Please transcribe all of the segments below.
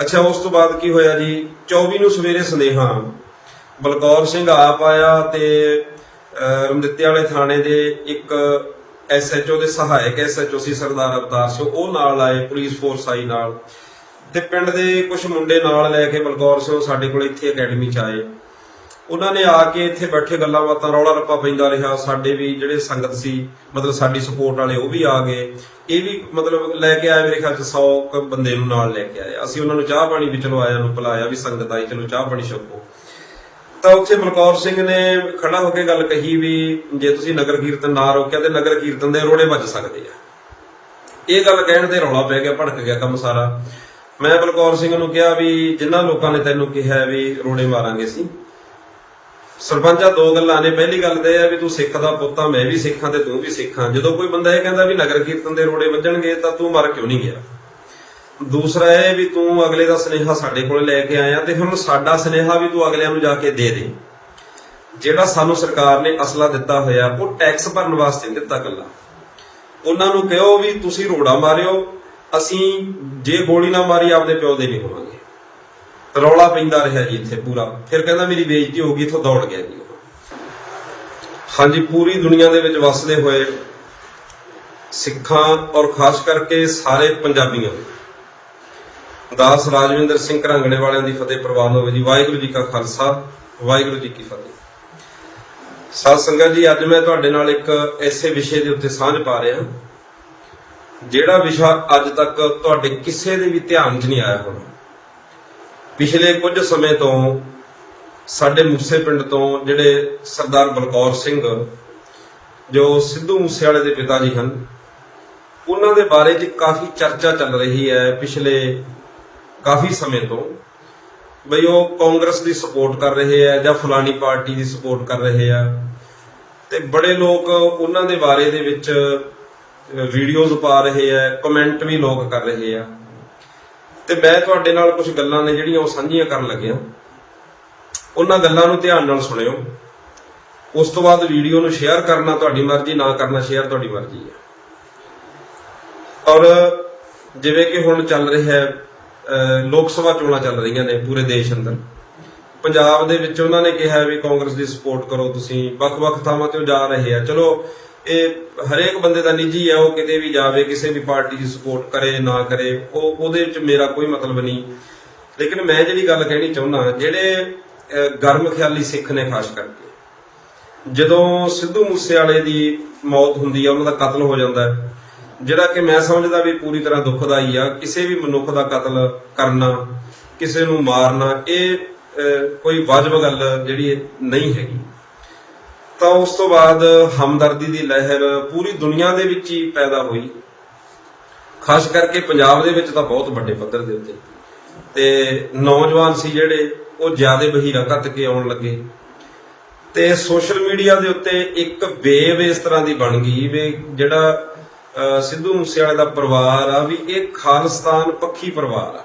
ਅੱਛਾ ਉਸ ਤੋਂ ਬਾਅਦ ਕੀ ਹੋਇਆ ਜੀ? 24 ਨੂੰ ਸਵੇਰੇ ਸੁਨੇਹਾ। ਬਲਕੌਰ ਸਿੰਘ ਆਪ ਆਇਆ ਤੇ ਅਹ, ਰਮਦਿੱਤੇ ਵਾਲੇ ਥਾਣੇ ਦੇ ਇੱਕ ਐਸਐਚਓ ਦੇ ਸਹਾਇਕ ਐਸਐਚਓ ਸੀ ਸਰਦਾਰ ਅਵਤਾਰ ਸਿੰਘ ਉਹ ਨਾਲ ਆਏ ਪੁਲਿਸ ਫੋਰਸ ਆਈ ਨਾਲ। ਤੇ ਪਿੰਡ ਦੇ ਕੁਝ ਮੁੰਡੇ ਨਾਲ ਲੈ ਕੇ ਬਲਕੌਰ ਸਿੰਘ ਸਾਡੇ ਕੋਲ ਇੱਥੇ ਅਕੈਡਮੀ ਚ ਆਏ। ਉਹਨਾਂ ਨੇ ਆ ਕੇ ਇੱਥੇ ਬੈਠੇ ਗੱਲਾਂ ਬਾਤਾਂ, ਰੌਲਾ ਰੱਪਾ ਪੈਂਦਾ ਰਿਹਾ। ਸਾਡੇ ਵੀ ਜਿਹੜੇ ਸੰਗਤ ਸੀ, ਮਤਲਬ ਸਾਡੀ ਸਪੋਰਟ ਵਾਲੇ ਉਹ ਵੀ ਆ ਗਏ। ਇਹ ਵੀ ਮਤਲਬ ਲੈ ਕੇ ਆਏ ਮੇਰੇ ਖਿਆਲ ਚ 100 ਬੰਦੇ ਨੂੰ ਨਾਲ ਲੈ ਕੇ ਆਏ। ਅਸੀਂ ਉਹਨਾਂ ਨੂੰ ਚਾਹ ਪਾਣੀ ਵੀ ਚਲੋ ਆਇਆ ਨੂੰ ਪਿਲਾਇਆ ਵੀ ਸੰਗਤ ਆਈ, ਚਲੋ ਚਾਹ ਪਾਣੀ ਛਕੋ। ਤਾਂ ਉੱਥੇ ਬਲਕੌਰ ਸਿੰਘ ਨੇ ਖੜਾ ਹੋ ਕੇ ਗੱਲ ਕਹੀ ਵੀ ਜੇ ਤੁਸੀਂ ਨਗਰ ਕੀਰਤਨ ਨਾ ਰੋਕਿਆ ਤੇ ਨਗਰ ਕੀਰਤਨ ਦੇ ਰੋੜੇ ਵੱਜ ਸਕਦੇ ਆ। ਇਹ ਗੱਲ ਕਹਿਣ ਤੇ ਰੌਲਾ ਪੈ ਗਿਆ, ਭੜਕ ਗਿਆ ਕੰਮ ਸਾਰਾ। ਮੈਂ ਬਲਕੌਰ ਸਿੰਘ ਨੂੰ ਕਿਹਾ ਵੀ ਜਿਨ੍ਹਾਂ ਲੋਕਾਂ ਨੇ ਤੈਨੂੰ ਕਿਹਾ ਵੀ ਰੋੜੇ ਮਾਰਾਂਗੇ ਸੀ ਸਰਪੰਚਾ ਦੋ ਗੱਲਾਂ ਨੇ। ਪਹਿਲੀ ਗੱਲ ਤੇ ਇਹ ਹੈ ਵੀ ਤੂੰ ਸਿੱਖ ਦਾ ਪੁੱਤ ਆ, ਮੈਂ ਵੀ ਸਿੱਖਾਂ ਤੇ ਤੂੰ ਵੀ ਸਿੱਖਾਂ ਜਦੋਂ ਕੋਈ ਬੰਦਾ ਇਹ ਕਹਿੰਦਾ ਵੀ ਨਗਰ ਕੀਰਤਨ ਦੇ ਰੋੜੇ ਵੱਜਣਗੇ ਤਾਂ ਤੂੰ ਮਰ ਕਿਉਂ ਨਹੀਂ ਗਿਆ? ਦੂਸਰਾ ਇਹ ਵੀ ਤੂੰ ਅਗਲੇ ਦਾ ਸੁਨੇਹਾ ਸਾਡੇ ਕੋਲ ਲੈ ਕੇ ਆਇਆ ਤੇ ਹੁਣ ਸਾਡਾ ਸੁਨੇਹਾ ਵੀ ਤੂੰ ਅਗਲਿਆਂ ਨੂੰ ਜਾ ਕੇ ਦੇ ਦੇ। ਜਿਹੜਾ ਸਾਨੂੰ ਸਰਕਾਰ ਨੇ ਅਸਲਾ ਦਿੱਤਾ ਹੋਇਆ, ਉਹ ਟੈਕਸ ਭਰਨ ਵਾਸਤੇ ਦਿੱਤਾ ਗੱਲਾਂ ਉਹਨਾਂ ਨੂੰ ਕਹੋ ਵੀ ਤੁਸੀਂ ਰੋੜਾ ਮਾਰਿਓ, ਅਸੀਂ ਜੇ ਗੋਲੀ ਨਾ ਮਾਰੀ, ਆਪਦੇ ਪਿਓ ਦੇ ਨਹੀਂ ਹੋਵਾਂਗੇ। ਰੌਲਾ ਪੈਂਦਾ ਰਿਹਾ ਜੀ ਇੱਥੇ ਪੂਰਾ। ਫਿਰ ਕਹਿੰਦਾ ਮੇਰੀ ਬੇਇੱਜ਼ਤੀ ਹੋ ਗਈ, ਇੱਥੋਂ ਦੌੜ ਗਿਆ ਜੀ ਉਹ। ਹਾਂਜੀ, ਪੂਰੀ ਦੁਨੀਆ ਦੇ ਵਿੱਚ ਵਸਦੇ ਹੋਏ ਸਿੱਖਾਂ ਔਰ ਖਾਸ ਕਰਕੇ ਸਾਰੇ ਪੰਜਾਬੀਆਂ ਦਾਸ ਰਾਜਵਿੰਦਰ ਸਿੰਘ ਘਰਾਂਗਣੇ ਵਾਲਿਆਂ ਦੀ ਫਤਿਹ ਪ੍ਰਵਾਨ ਹੋਵੇ ਜੀ। ਵਾਹਿਗੁਰੂ ਜੀ ਕਾ ਖਾਲਸਾ, ਵਾਹਿਗੁਰੂ ਜੀ ਕੀ ਫਤਿਹ। ਸਾਧ ਸੰਗਤ ਜੀ, ਅੱਜ ਮੈਂ ਤੁਹਾਡੇ ਨਾਲ ਇੱਕ ਐਸੇ ਵਿਸ਼ੇ ਦੇ ਉੱਤੇ ਸਾਂਝ ਪਾ ਰਿਹਾ। ਜਿਹੜਾ ਵਿਸ਼ਾ ਅੱਜ ਤੱਕ ਤੁਹਾਡੇ ਕਿਸੇ ਦੇ ਵੀ ਧਿਆਨ 'ਚ ਨਹੀਂ ਆਇਆ ਹੋਣਾ। ਪਿਛਲੇ ਕੁਝ ਸਮੇਂ ਤੋਂ ਸਾਡੇ ਮੂਸੇ ਪਿੰਡ ਤੋਂ ਜਿਹੜੇ ਸਰਦਾਰ ਬਲਕੌਰ ਸਿੰਘ, ਜੋ ਸਿੱਧੂ ਮੂਸੇਵਾਲੇ ਦੇ ਪਿਤਾ ਜੀ ਹਨ, ਉਹਨਾਂ ਦੇ ਬਾਰੇ 'ਚ ਕਾਫੀ ਚਰਚਾ ਚੱਲ ਰਹੀ ਹੈ ਪਿਛਲੇ ਕਾਫੀ ਸਮੇਂ ਤੋਂ। ਬਈ ਉਹ ਕਾਂਗਰਸ ਦੀ ਸਪੋਰਟ ਕਰ ਰਹੇ ਆ ਜਾਂ ਫਲਾਣੀ ਪਾਰਟੀ ਦੀ ਸਪੋਰਟ ਕਰ ਰਹੇ ਆ ਤੇ ਬੜੇ ਲੋਕ ਉਹਨਾਂ ਦੇ ਬਾਰੇ ਦੇ ਵਿੱਚ ਵੀਡੀਓਜ਼ ਪਾ ਰਹੇ ਆ ਕਮੈਂਟ ਵੀ ਲੋਕ ਕਰ ਰਹੇ ਆ ਤੇ ਮੈਂ ਤੁਹਾਡੇ ਨਾਲ ਕੁਝ ਗੱਲਾਂ ਨੇ ਜਿਹੜੀਆਂ ਉਹ ਸਾਂਝੀਆਂ ਕਰਨ ਲੱਗਿਆ ਉਹਨਾਂ ਗੱਲਾਂ ਨੂੰ ਧਿਆਨ ਨਾਲ ਸੁਣਿਓ। ਉਸ ਤੋਂ ਬਾਅਦ ਵੀਡੀਓ ਨੂੰ ਸ਼ੇਅਰ ਕਰਨਾ ਤੁਹਾਡੀ ਮਰਜ਼ੀ, ਨਾ ਕਰਨਾ ਸ਼ੇਅਰ ਤੁਹਾਡੀ ਮਰਜ਼ੀ ਹੈ। ਔਰ ਜਿਵੇਂ ਕਿ ਹੁਣ ਚੱਲ ਰਿਹਾ ਹੈ, ਅਹ ਲੋਕ ਸਭਾ ਚੋਣਾਂ ਚੱਲ ਰਹੀਆਂ ਨੇ ਪੂਰੇ ਦੇਸ਼ ਅੰਦਰ। ਪੰਜਾਬ ਦੇ ਵਿੱਚ ਉਹਨਾਂ ਨੇ ਕਿਹਾ ਵੀ ਕਾਂਗਰਸ ਦੀ ਸਪੋਰਟ ਕਰੋ ਤੁਸੀਂ, ਵੱਖ-ਵੱਖ ਥਾਵਾਂ ਤੇ ਉਹ ਜਾ ਰਹੇ ਆ। ਚਲੋ ਇਹ ਹਰੇਕ ਬੰਦੇ ਦਾ ਨਿੱਜੀ ਹੈ, ਉਹ ਕਿਤੇ ਵੀ ਜਾਵੇ, ਕਿਸੇ ਵੀ ਪਾਰਟੀ ਦੀ ਸਪੋਰਟ ਕਰੇ, ਨਾ ਕਰੇ, ਉਹ ਉਹਦੇ ਵਿੱਚ ਮੇਰਾ ਕੋਈ ਮਤਲਬ ਨਹੀਂ। ਲੇਕਿਨ ਮੈਂ ਜਿਹੜੀ ਗੱਲ ਕਹਿਣੀ ਚਾਹੁੰਦਾ, ਜਿਹੜੇ ਗਰਮ ਖਿਆਲੀ ਸਿੱਖ ਨੇ ਖਾਸ ਕਰਕੇ, ਜਦੋਂ ਸਿੱਧੂ ਮੂਸੇਵਾਲੇ ਦੀ ਮੌਤ ਹੁੰਦੀ ਆ, ਉਹਨਾਂ ਦਾ ਕਤਲ ਹੋ ਜਾਂਦਾ ਹੈ, ਜਿਹੜਾ ਕਿ ਮੈਂ ਸਮਝਦਾ ਵੀ ਪੂਰੀ ਤਰ੍ਹਾਂ ਦੁਖਦਾਈ ਆ, ਕਿਸੇ ਵੀ ਮਨੁੱਖ ਦਾ ਕਤਲ ਕਰਨਾ, ਕਿਸੇ ਨੂੰ ਮਾਰਨਾ, ਇਹ ਕੋਈ ਵਾਜਬ ਗੱਲ ਜਿਹੜੀ ਨਹੀਂ ਹੈਗੀ। ਤਾਂ ਉਸ ਤੋਂ ਬਾਅਦ ਹਮਦਰਦੀ ਦੀ ਲਹਿਰ ਪੂਰੀ ਦੁਨੀਆ ਦੇ ਵਿੱਚ ਹੀ ਪੈਦਾ ਹੋਈ। ਖਾਸ ਕਰਕੇ ਪੰਜਾਬ ਦੇ ਵਿੱਚ ਤਾਂ ਬਹੁਤ ਵੱਡੇ ਪੱਧਰ ਦੇ ਉੱਤੇ। ਤੇ ਨੌਜਵਾਨ ਸੀ ਜਿਹੜੇ, ਉਹ ਜ਼ਿਆਦਾ ਬਹੀਰਾ ਕੱਤ ਕੇ ਆਉਣ ਲੱਗੇ। ਤੇ ਸੋਸ਼ਲ ਮੀਡੀਆ ਦੇ ਉੱਤੇ ਇੱਕ ਵੇਵ ਇਸ ਤਰ੍ਹਾਂ ਦੀ ਬਣ ਗਈ ਵੀ ਜਿਹੜਾ ਸਿੱਧੂ ਮੂਸੇਵਾਲੇ ਦਾ ਪਰਿਵਾਰ ਆ ਵੀ ਇਹ ਖਾਲਿਸਤਾਨ ਪੱਖੀ ਪਰਿਵਾਰ ਆ।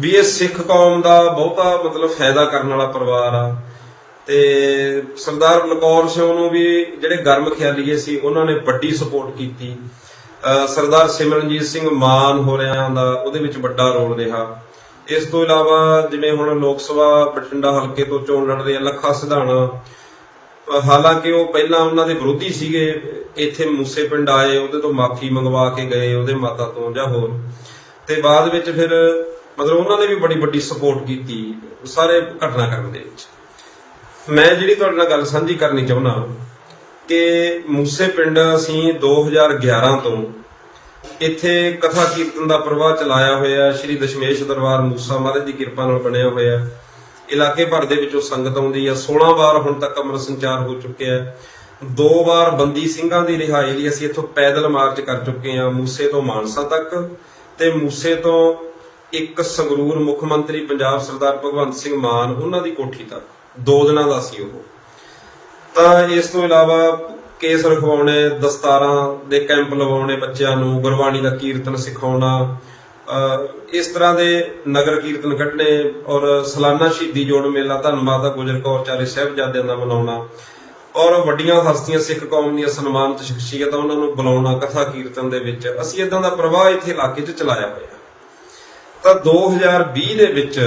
ਵੀ ਇਹ ਸਿੱਖ ਕੌਮ ਦਾ ਬਹੁਤਾ ਮਤਲਬ ਫਾਇਦਾ ਕਰਨ ਵਾਲਾ ਪਰਿਵਾਰ ਆ। ਤੇ ਸਰਦਾਰ ਬਲਕੌਰ ਸਿੰਘ ਨੂੰ ਵੀ ਜਿਹੜੇ ਗਰਮ ਖਿਆਲੀਏ ਸੀ, ਉਹਨਾਂ ਨੇ ਵੱਡੀ ਸਪੋਰਟ ਕੀਤੀ। ਸਰਦਾਰ ਸਿਮਰਨਜੀਤ ਸਿੰਘ ਮਾਨ ਹੋ ਦਾ ਉਹਦੇ ਵਿੱਚ ਵੱਡਾ ਰੋਲ ਰਿਹਾ। ਇਸ ਤੋਂ ਇਲਾਵਾ ਜਿਵੇਂ ਹੁਣ ਲੋਕ ਸਭਾ ਬਠਿੰਡਾ ਹਲਕੇ ਤੋਂ ਚੋਣ ਲੜ ਰਹੇ ਆ ਲੱਖਾ ਸਿਧਾਣਾ ਹਾਲਾਂਕਿ ਉਹ ਪਹਿਲਾਂ ਉਹਨਾਂ ਦੇ ਵਿਰੋਧੀ ਸੀਗੇ, ਇੱਥੇ ਮੂਸੇ ਪਿੰਡ ਆਏ, ਉਹਦੇ ਤੋਂ ਮਾਫੀ ਮੰਗਵਾ ਕੇ ਗਏ, ਉਹਦੇ ਮਾਤਾ ਤੋਂ ਜਾਂ ਹੋਰ। ਤੇ ਬਾਅਦ ਵਿੱਚ ਫਿਰ ਮਤਲਬ ਉਹਨਾਂ ਨੇ ਵੀ ਬੜੀ ਵੱਡੀ ਸਪੋਰਟ ਕੀਤੀ ਸਾਰੇ ਘਟਨਾਕ੍ਰਮ ਦੇ ਵਿੱਚ। ਮੈਂ ਜਿਹੜੀ ਤੁਹਾਡੇ ਨਾਲ ਗੱਲ ਸਾਂਝੀ ਕਰਨੀ ਚਾਹੁੰਦਾ ਕਿ ਮੂਸੇ ਪਿੰਡ ਅਸੀਂ 2011 ਤੋਂ ਇੱਥੇ ਕਥਾ ਕੀਰਤਨ ਦਾ ਪ੍ਰਵਾਹ ਚਲਾਇਆ ਹੋਇਆ ਸ਼੍ਰੀ ਦਸ਼ਮੇਸ਼ ਦਰਬਾਰ ਮੂਸਾ ਮਹਾਰਾਜ ਦੀ ਕਿਰਪਾ ਨਾਲ ਬਣਿਆ ਹੋਇਆ ਇਲਾਕੇ ਭਰ ਦੇ ਵਿੱਚੋਂ ਸੰਗਤ ਆਉਂਦੀ ਆ 16 ਵਾਰ ਹੁਣ ਤੱਕ ਅੰਮ੍ਰਿਤ ਸੰਚਾਰ ਹੋ ਚੁੱਕਿਆ ਦੋ ਵਾਰ ਬੰਦੀ ਸਿੰਘਾਂ ਦੀ ਰਿਹਾਈ ਲਈ ਅਸੀਂ ਇੱਥੋਂ ਪੈਦਲ ਮਾਰਚ ਕਰ ਚੁੱਕੇ ਹਾਂ। ਮੂਸੇ ਤੋਂ ਮਾਨਸਾ ਤੱਕ ਤੇ ਮੂਸੇ ਤੋਂ ਇੱਕ ਸੰਗਰੂਰ ਮੁੱਖ ਮੰਤਰੀ ਪੰਜਾਬ ਸਰਦਾਰ ਭਗਵੰਤ ਸਿੰਘ ਮਾਨ, ਉਹਨਾਂ ਦੀ ਕੋਠੀ ਤੱਕ। ਦੋ ਦਿਨਾਂ ਦਾ ਸੀ ਉਹ। ਤਾਂ ਇਸ ਤੋਂ ਇਲਾਵਾ ਕੇਸ ਰਖਵਾਉਣੇ, ਦਸਤਾਰਾਂ ਦੇ ਕੈਂਪ ਲਵਾਉਣੇ ਬੱਚਿਆਂ ਨੂੰ, ਗੁਰਬਾਣੀ ਦਾ ਕੀਰਤਨ ਸਿਖਾਉਣਾ ਇਸ ਤਰ੍ਹਾਂ ਦੇ ਨਗਰ ਕੀਰਤਨ ਕੱਢਣੇ ਔਰ ਸਾਲਾਨਾ ਸ਼ਹੀਦੀ ਜੋੜ ਮੇਲਾ, ਧੰਨ ਮਾਤਾ ਗੁਜਰ ਕੌਰ ਚਾਰੇ ਸਾਹਿਬਜ਼ਾਦਿਆਂ ਦਾ ਮਨਾਉਣਾ ਔਰ ਵੱਡੀਆਂ ਹਸਤੀਆਂ ਸਿੱਖ ਕੌਮ ਦੀਆਂ ਸਨਮਾਨਿਤ ਸ਼ਖਸੀਅਤਾਂ ਉਹਨਾਂ ਨੂੰ ਬੁਲਾਉਣਾ, ਕਥਾ ਕੀਰਤਨ ਦੇ ਵਿੱਚ। ਅਸੀਂ ਇਦਾਂ ਦਾ ਪ੍ਰਵਾਹ ਇੱਥੇ ਇਲਾਕੇ 'ਚ ਚਲਾਇਆ ਹੋਇਆ। ਤਾਂ 2020 ਦੇ ਵਿੱਚ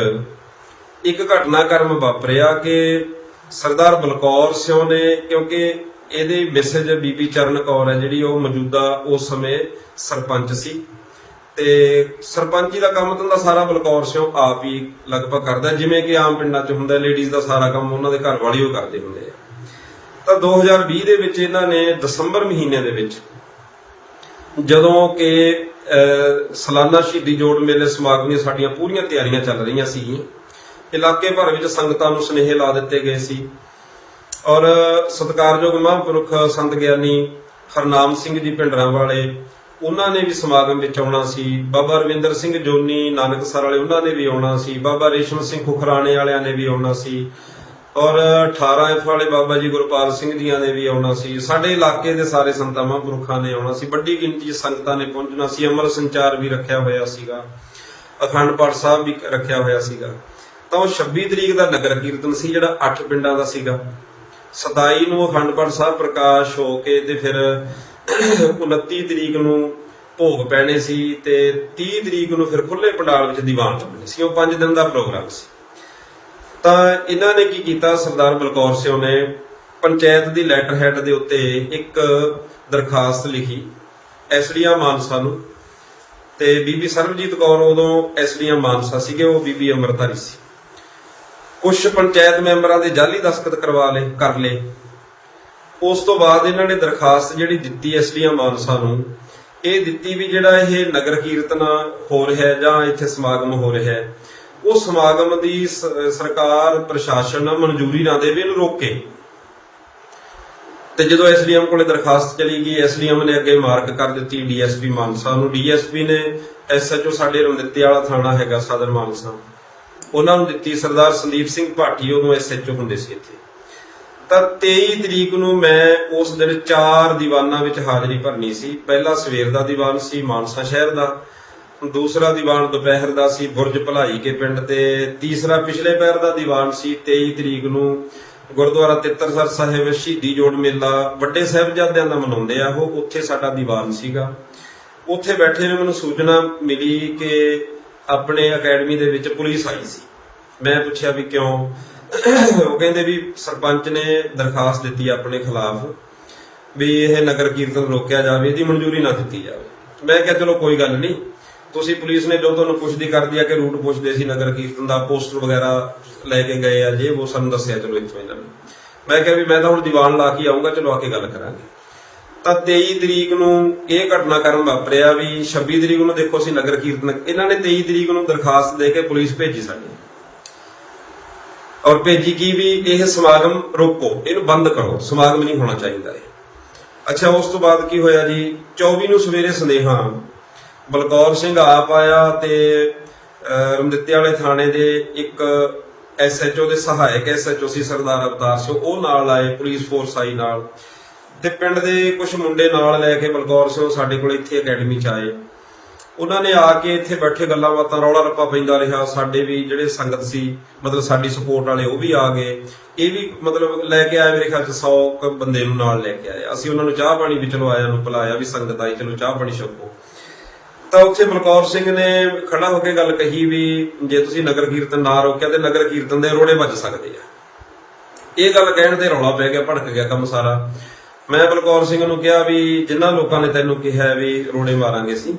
ਇੱਕ ਘਟਨਾਕ੍ਰਮ ਵਾਪਰਿਆ ਕਿ ਸਰਦਾਰ ਬਲਕੌਰ ਸਿਉ ਨੇ ਕਿਉਂਕਿ ਇਹਦੇ ਮੈਸੇਜ ਬੀਬੀ ਚਰਨ ਕੌਰ ਹੈ ਜਿਹੜੀ ਉਹ ਮੌਜੂਦਾ ਉਸ ਸਮੇਂ ਸਰਪੰਚ ਸੀ। ਤੇ ਸਰਪੰਚੀ ਦਾ ਕੰਮ ਧੰਦਾ ਸਾਰਾ ਬਲਕੌਰ ਸਿਉ ਆਪ ਹੀ ਲਗਭਗ ਕਰਦਾ ਜਿਵੇਂ ਕਿ ਆਮ ਪਿੰਡਾਂ 'ਚ ਹੁੰਦਾ ਲੇਡੀਜ਼ ਦਾ ਸਾਰਾ ਕੰਮ ਉਹਨਾਂ ਦੇ ਘਰ ਵਾਲੇ ਉਹ ਕਰਦੇ ਹੁੰਦੇ ਆ। ਤਾਂ 2020 ਦੇ ਵਿੱਚ ਇਹਨਾਂ ਨੇ ਦਸੰਬਰ ਮਹੀਨੇ ਦੇ ਵਿੱਚ ਜਦੋਂ ਕਿ ਅਹ, ਸਾਲਾਨਾ ਸ਼ਹੀਦੀ ਜੋੜ ਮੇਲੇ ਸਮਾਗਮ ਦੀਆਂ ਸਾਡੀਆਂ ਪੂਰੀਆਂ ਤਿਆਰੀਆਂ ਚੱਲ ਰਹੀਆਂ ਸੀ ਇਲਾਕੇ ਭਰ ਵਿੱਚ ਸੰਗਤਾਂ ਨੂੰ ਸੁਨੇਹੇ ਲਾ ਦਿੱਤੇ ਗਏ ਸੀ। ਔਰ ਸਤਿਕਾਰਯੋਗ ਮਹਾਂਪੁਰਖ ਸੰਤ ਗਿਆਨੀ ਹਰਨਾਮ ਸਿੰਘ ਜੀ ਪਿੰਡਰਾਂ ਵਾਲੇ, ਉਹਨਾਂ ਨੇ ਵੀ ਸਮਾਗਮ ਵਿੱਚ ਆਉਣਾ ਸੀ। ਬਾਬਾ ਰਵਿੰਦਰ ਸਿੰਘ ਜੋਨੀ ਨਾਨਕਸਰ ਵਾਲੇ, ਉਹਨਾਂ ਨੇ ਵੀ ਆਉਣਾ ਸੀ। ਬਾਬਾ ਰੇਸ਼ਮ ਸਿੰਘ ਖੁਖਰਾਣੇ ਵਾਲਿਆਂ ਨੇ ਵੀ ਆਉਣਾ ਸੀ। ਔਰ 18 ਐਫ ਵਾਲੇ ਬਾਬਾ ਜੀ ਗੁਰਪਾਲ ਸਿੰਘ ਜੀਆਂ ਨੇ ਵੀ ਆਉਣਾ ਸੀ। ਸਾਡੇ ਇਲਾਕੇ ਦੇ ਸਾਰੇ ਸੰਤਾਂ, ਮਹਾਂਪੁਰਖਾਂ ਨੇ ਆਉਣਾ ਸੀ। ਵੱਡੀ ਗਿਣਤੀ 'ਚ ਸੰਗਤਾਂ ਨੇ ਪਹੁੰਚਣਾ ਸੀ। ਅਮਰ ਸੰਚਾਰ ਵੀ ਰੱਖਿਆ ਹੋਇਆ ਸੀਗਾ। ਅਖੰਡ ਪਾਠ ਸਾਹਿਬ ਵੀ ਰੱਖਿਆ ਹੋਇਆ ਸੀਗਾ। ਤਾਂ ਉਹ 26 ਤਰੀਕ ਦਾ ਨਗਰ ਕੀਰਤਨ ਸੀ, ਜਿਹੜਾ 8 ਪਿੰਡਾਂ ਦਾ ਸੀਗਾ। 27 ਨੂੰ ਅਖੰਡ ਪਾਠ ਸਾਹਿਬ ਪ੍ਰਕਾਸ਼ ਹੋ ਕੇ ਤੇ ਫਿਰ 29 ਤਰੀਕ ਨੂੰ ਭੋਗ ਪੈਣੇ ਸੀ ਤੇ 30 ਤਰੀਕ ਨੂੰ ਫਿਰ ਖੁੱਲੇ ਪੰਡਾਲ ਵਿੱਚ ਦੀਵਾਨ ਲੱਗਣੇ ਸੀ। ਉਹ 5 ਦਿਨ ਦਾ ਪ੍ਰੋਗਰਾਮ ਸੀ। ਤਾਂ ਇਹਨਾਂ ਨੇ ਕੀ ਕੀਤਾ? ਸਰਦਾਰ ਬਲਕੌਰ ਸਿੰਘ ਨੇ ਪੰਚਾਇਤ ਦੀ ਲੈਟਰ ਹੈਡ ਦੇ ਉੱਤੇ ਇੱਕ ਦਰਖਾਸਤ ਲਿਖੀ ਐਸਡੀਆ ਮਾਨਸਾ ਨੂੰ। ਤੇ ਬੀਬੀ ਸਰਬਜੀਤ ਕੌਰ ਉਦੋਂ ਐਸਡੀਆ ਮਾਨਸਾ ਸੀਗੇ, ਉਹ ਬੀਬੀ ਅਮਰਤਾਰੀ ਸੀ। ਕੁਝ ਪੰਚਾਇਤ ਮੈਂਬਰਾਂ ਦੇ ਜਾਲੀ ਦਸਖਤ ਕਰਵਾ ਲਏ, ਕਰ ਲਏ। ਉਸ ਤੋਂ ਬਾਅਦ ਇਹਨਾਂ ਨੇ ਦਰਖਾਸਤ ਜਿਹੜੀ ਦਿੱਤੀ ਐਸਡੀਆ ਮਾਨਸਾ ਨੂੰ, ਇਹ ਦਿੱਤੀ ਵੀ ਜਿਹੜਾ ਇਹ ਨਗਰ ਕੀਰਤਨ ਹੋ ਰਿਹਾ ਜਾਂ ਇੱਥੇ ਸਮਾਗਮ ਹੋ ਰਿਹਾ ਹੈ, ਉਹ ਸਮਾਗਮ ਦੀ ਸਰਕਾਰ, ਪ੍ਰਸ਼ਾਸਨ ਮਨਜ਼ੂਰੀ ਨਾ ਦੇਵੇ ਇਹਨੂੰ ਰੋਕੇ ਤੇ ਜਦੋਂ ਐਸਡੀਐਮ ਕੋਲੇ ਦਰਖਾਸਤ ਚਲੀ ਗਈ ਐਸਡੀਐਮ ਨੇ ਅੱਗੇ ਮਾਰਕ ਕਰ ਦਿੱਤੀ ਡੀਐਸਪੀ ਮਾਨਸਾ ਨੂੰ। ਡੀਐਸਪੀ ਨੇ ਐਸਐਚਓ ਸਾਡੇ ਰਮਦਿੱਤੇ ਵਾਲਾ ਥਾਣਾ ਹੈਗਾ, ਸਦਰ ਮਾਨਸਾ। ਉਹਨਾਂ ਨੂੰ ਦਿੱਤੀ ਸਰਦਾਰ ਸੰਦੀਪ ਸਿੰਘ ਭਾਟੀ, ਉਦੋਂ ਐਸਐਚਓ ਹੁੰਦੇ ਸੀ ਇੱਥੇ। ਤਾਂ 23 ਤਰੀਕ ਨੂੰ ਮੈਂ ਉਸ ਦਿਨ ਚਾਰ ਦੀਵਾਨਾਂ ਵਿੱਚ ਹਾਜ਼ਰੀ ਭਰਨੀ ਸੀ। ਪਹਿਲਾ ਸਵੇਰ ਦਾ ਦੀਵਾਨ ਸੀ, ਮਾਨਸਾ ਸ਼ਹਿਰ ਦਾ। ਦੂਸਰਾ ਦੀਵਾਨ ਦੁਪਹਿਰ ਦਾ ਸੀ, ਬੁਰਜ ਭਲਾਈ ਕੇ ਪਿੰਡ ਤੇ। ਤੀਸਰਾ ਪਿਛਲੇ ਪੈਰ ਦਾ ਦੀਵਾਨ ਸੀ 23 ਤਰੀਕ ਨੂੰ ਗੁਰਦੁਆਰਾ ਤਿੱਤਰਸਰ ਸਾਹਿਬ ਸ਼ਹੀਦੀ ਜੋੜ ਮੇਲਾ। ਵੱਡੇ ਸਾਹਿਬਜ਼ਾਦਿਆਂ ਦਾ ਮਨਾਉਂਦੇ ਆ ਉਹ, ਉੱਥੇ ਸਾਡਾ ਦੀਵਾਨ ਸੀਗਾ। ਉੱਥੇ ਬੈਠੇ ਨੇ ਮੈਨੂੰ ਸੂਚਨਾ ਮਿਲੀ ਕਿ ਆਪਣੇ ਅਕੈਡਮੀ ਦੇ ਵਿੱਚ ਪੁਲਿਸ ਆਈ ਸੀ। ਮੈਂ ਪੁੱਛਿਆ ਵੀ ਕਿਉਂ? ਉਹ ਕਹਿੰਦੇ ਵੀ ਸਰਪੰਚ ਨੇ ਦਰਖਾਸਤ ਦਿੱਤੀ ਆਪਣੇ ਖਿਲਾਫ ਵੀ ਇਹ ਨਗਰ ਕੀਰਤਨ ਰੋਕਿਆ ਜਾਵੇ, ਇਹਦੀ ਮਨਜ਼ੂਰੀ ਨਾ ਦਿੱਤੀ ਜਾਵੇ। ਮੈਂ ਕਿਹਾ, ਚਲੋ, ਕੋਈ ਗੱਲ ਨਹੀਂ। ਤੁਸੀਂ ਪੁਲਿਸ ਨੇ ਜੋ ਤੁਹਾਨੂੰ ਪੁੱਛਦੀ ਕਰਦੀ ਆ ਕਿ ਰੂਟ ਪੁੱਛਦੇ ਸੀ ਨਗਰ ਕੀਰਤਨ ਦਾ, ਪੋਸਟਰ ਵਗੈਰਾ ਲੈ ਕੇ ਗਏ ਆ ਜੇ, ਉਹ ਸਾਨੂੰ ਦੱਸਿਆ ਚਲੋ ਇੱਥੋਂ ਇਹਨਾਂ ਨੇ। ਮੈਂ ਕਿਹਾ ਵੀ ਮੈਂ ਤਾਂ ਹੁਣ ਦੀਵਾਨ ਲਾ ਕੇ ਆਉਂਗਾ ਚਲੋ ਆ ਕੇ ਗੱਲ ਕਰਾਂਗੇ। ਤਾਂ 23 ਤਰੀਕ ਨੂੰ ਇਹ ਘਟਨਾ ਕਰਨ ਵਾਪਰਿਆ ਵੀ 26 ਤਰੀਕ ਨੂੰ ਦੇਖੋ ਅਸੀਂ ਨਗਰ ਕੀਰਤਨ ਇਹਨਾਂ ਨੇ 23 ਤਰੀਕ ਨੂੰ ਦਰਖਾਸਤ ਦੇ ਕੇ ਪੁਲਿਸ ਭੇਜੀ ਸਾਡੀ। ਔਰ ਭੇਜੀ ਕੀ ਵੀ ਇਹ ਸਮਾਗਮ ਰੋਕੋ ਇਹਨੂੰ ਬੰਦ ਕਰੋ ਸਮਾਗਮ ਨਹੀਂ ਹੋਣਾ ਚਾਹੀਦਾ ਇਹ। ਅੱਛਾ ਉਸ ਤੋਂ ਬਾਅਦ ਕੀ ਹੋਇਆ ਜੀ? 24 ਨੂੰ ਸਵੇਰੇ ਸੁਨੇਹਾ ਬਲਕੌਰ ਸਿੰਘ ਆਪ ਆਇਆ ਤੇ ਅਹ, ਰਮਦਿੱਤੇ ਵਾਲੇ ਥਾਣੇ ਦੇ ਇੱਕ ਐਸਐਚਓ ਦੇ ਸਹਾਇਕ ਐਸਐਚਓ ਸੀ ਸਰਦਾਰ ਅਵਤਾਰ ਸਿੰਘ ਉਹ ਨਾਲ ਆਏ ਪੁਲਿਸ ਫੋਰਸ ਆਈ ਨਾਲ। ਤੇ ਪਿੰਡ ਦੇ ਕੁਝ ਮੁੰਡੇ ਨਾਲ ਲੈ ਕੇ ਬਲਕੌਰ ਸਿੰਘ ਸਾਡੇ ਕੋਲ ਇੱਥੇ ਅਕੈਡਮੀ ਚ ਆਏ। ਉਹਨਾਂ ਨੇ ਆ ਕੇ ਇੱਥੇ ਬੈਠੇ ਗੱਲਾਂ ਬਾਤਾਂ, ਰੌਲਾ ਰੱਪਾ ਪੈਂਦਾ ਰਿਹਾ। ਸਾਡੇ ਵੀ ਜਿਹੜੇ ਸੰਗਤ ਸੀ, ਮਤਲਬ ਸਾਡੀ ਸਪੋਰਟ ਵਾਲੇ ਉਹ ਵੀ ਆ ਗਏ। ਇਹ ਵੀ ਮਤਲਬ ਲੈ ਕੇ ਆਏ ਮੇਰੇ ਖਿਆਲ ਚ 100 ਬੰਦੇ ਨੂੰ ਨਾਲ ਲੈ ਕੇ ਆਏ। ਅਸੀਂ ਉਹਨਾਂ ਨੂੰ ਚਾਹ ਪਾਣੀ ਵੀ ਚਲੋ ਆਇਆ ਨੂੰ ਪਿਲਾਇਆ ਵੀ ਸੰਗਤ ਆਈ, ਚਲੋ ਚਾਹ ਪਾਣੀ ਛਕੋ। ਤਾਂ ਉੱਥੇ ਬਲਕੌਰ ਸਿੰਘ ਨੇ ਖੜਾ ਹੋ ਕੇ ਗੱਲ ਕਹੀ ਵੀ ਜੇ ਤੁਸੀਂ ਨਗਰ ਕੀਰਤਨ ਨਾ ਰੋਕਿਆ ਤੇ ਨਗਰ ਕੀਰਤਨ ਦੇ ਰੋੜੇ ਵੱਜ ਸਕਦੇ ਆ। ਇਹ ਗੱਲ ਕਹਿਣ ਤੇ ਰੌਲਾ ਪੈ ਗਿਆ, ਭੜਕ ਗਿਆ ਕੰਮ ਸਾਰਾ। ਮੈਂ ਬਲਕੌਰ ਸਿੰਘ ਨੂੰ ਕਿਹਾ ਵੀ ਜਿਨ੍ਹਾਂ ਲੋਕਾਂ ਨੇ ਤੈਨੂੰ ਕਿਹਾ ਵੀ ਰੋੜੇ ਮਾਰਾਂਗੇ ਸੀ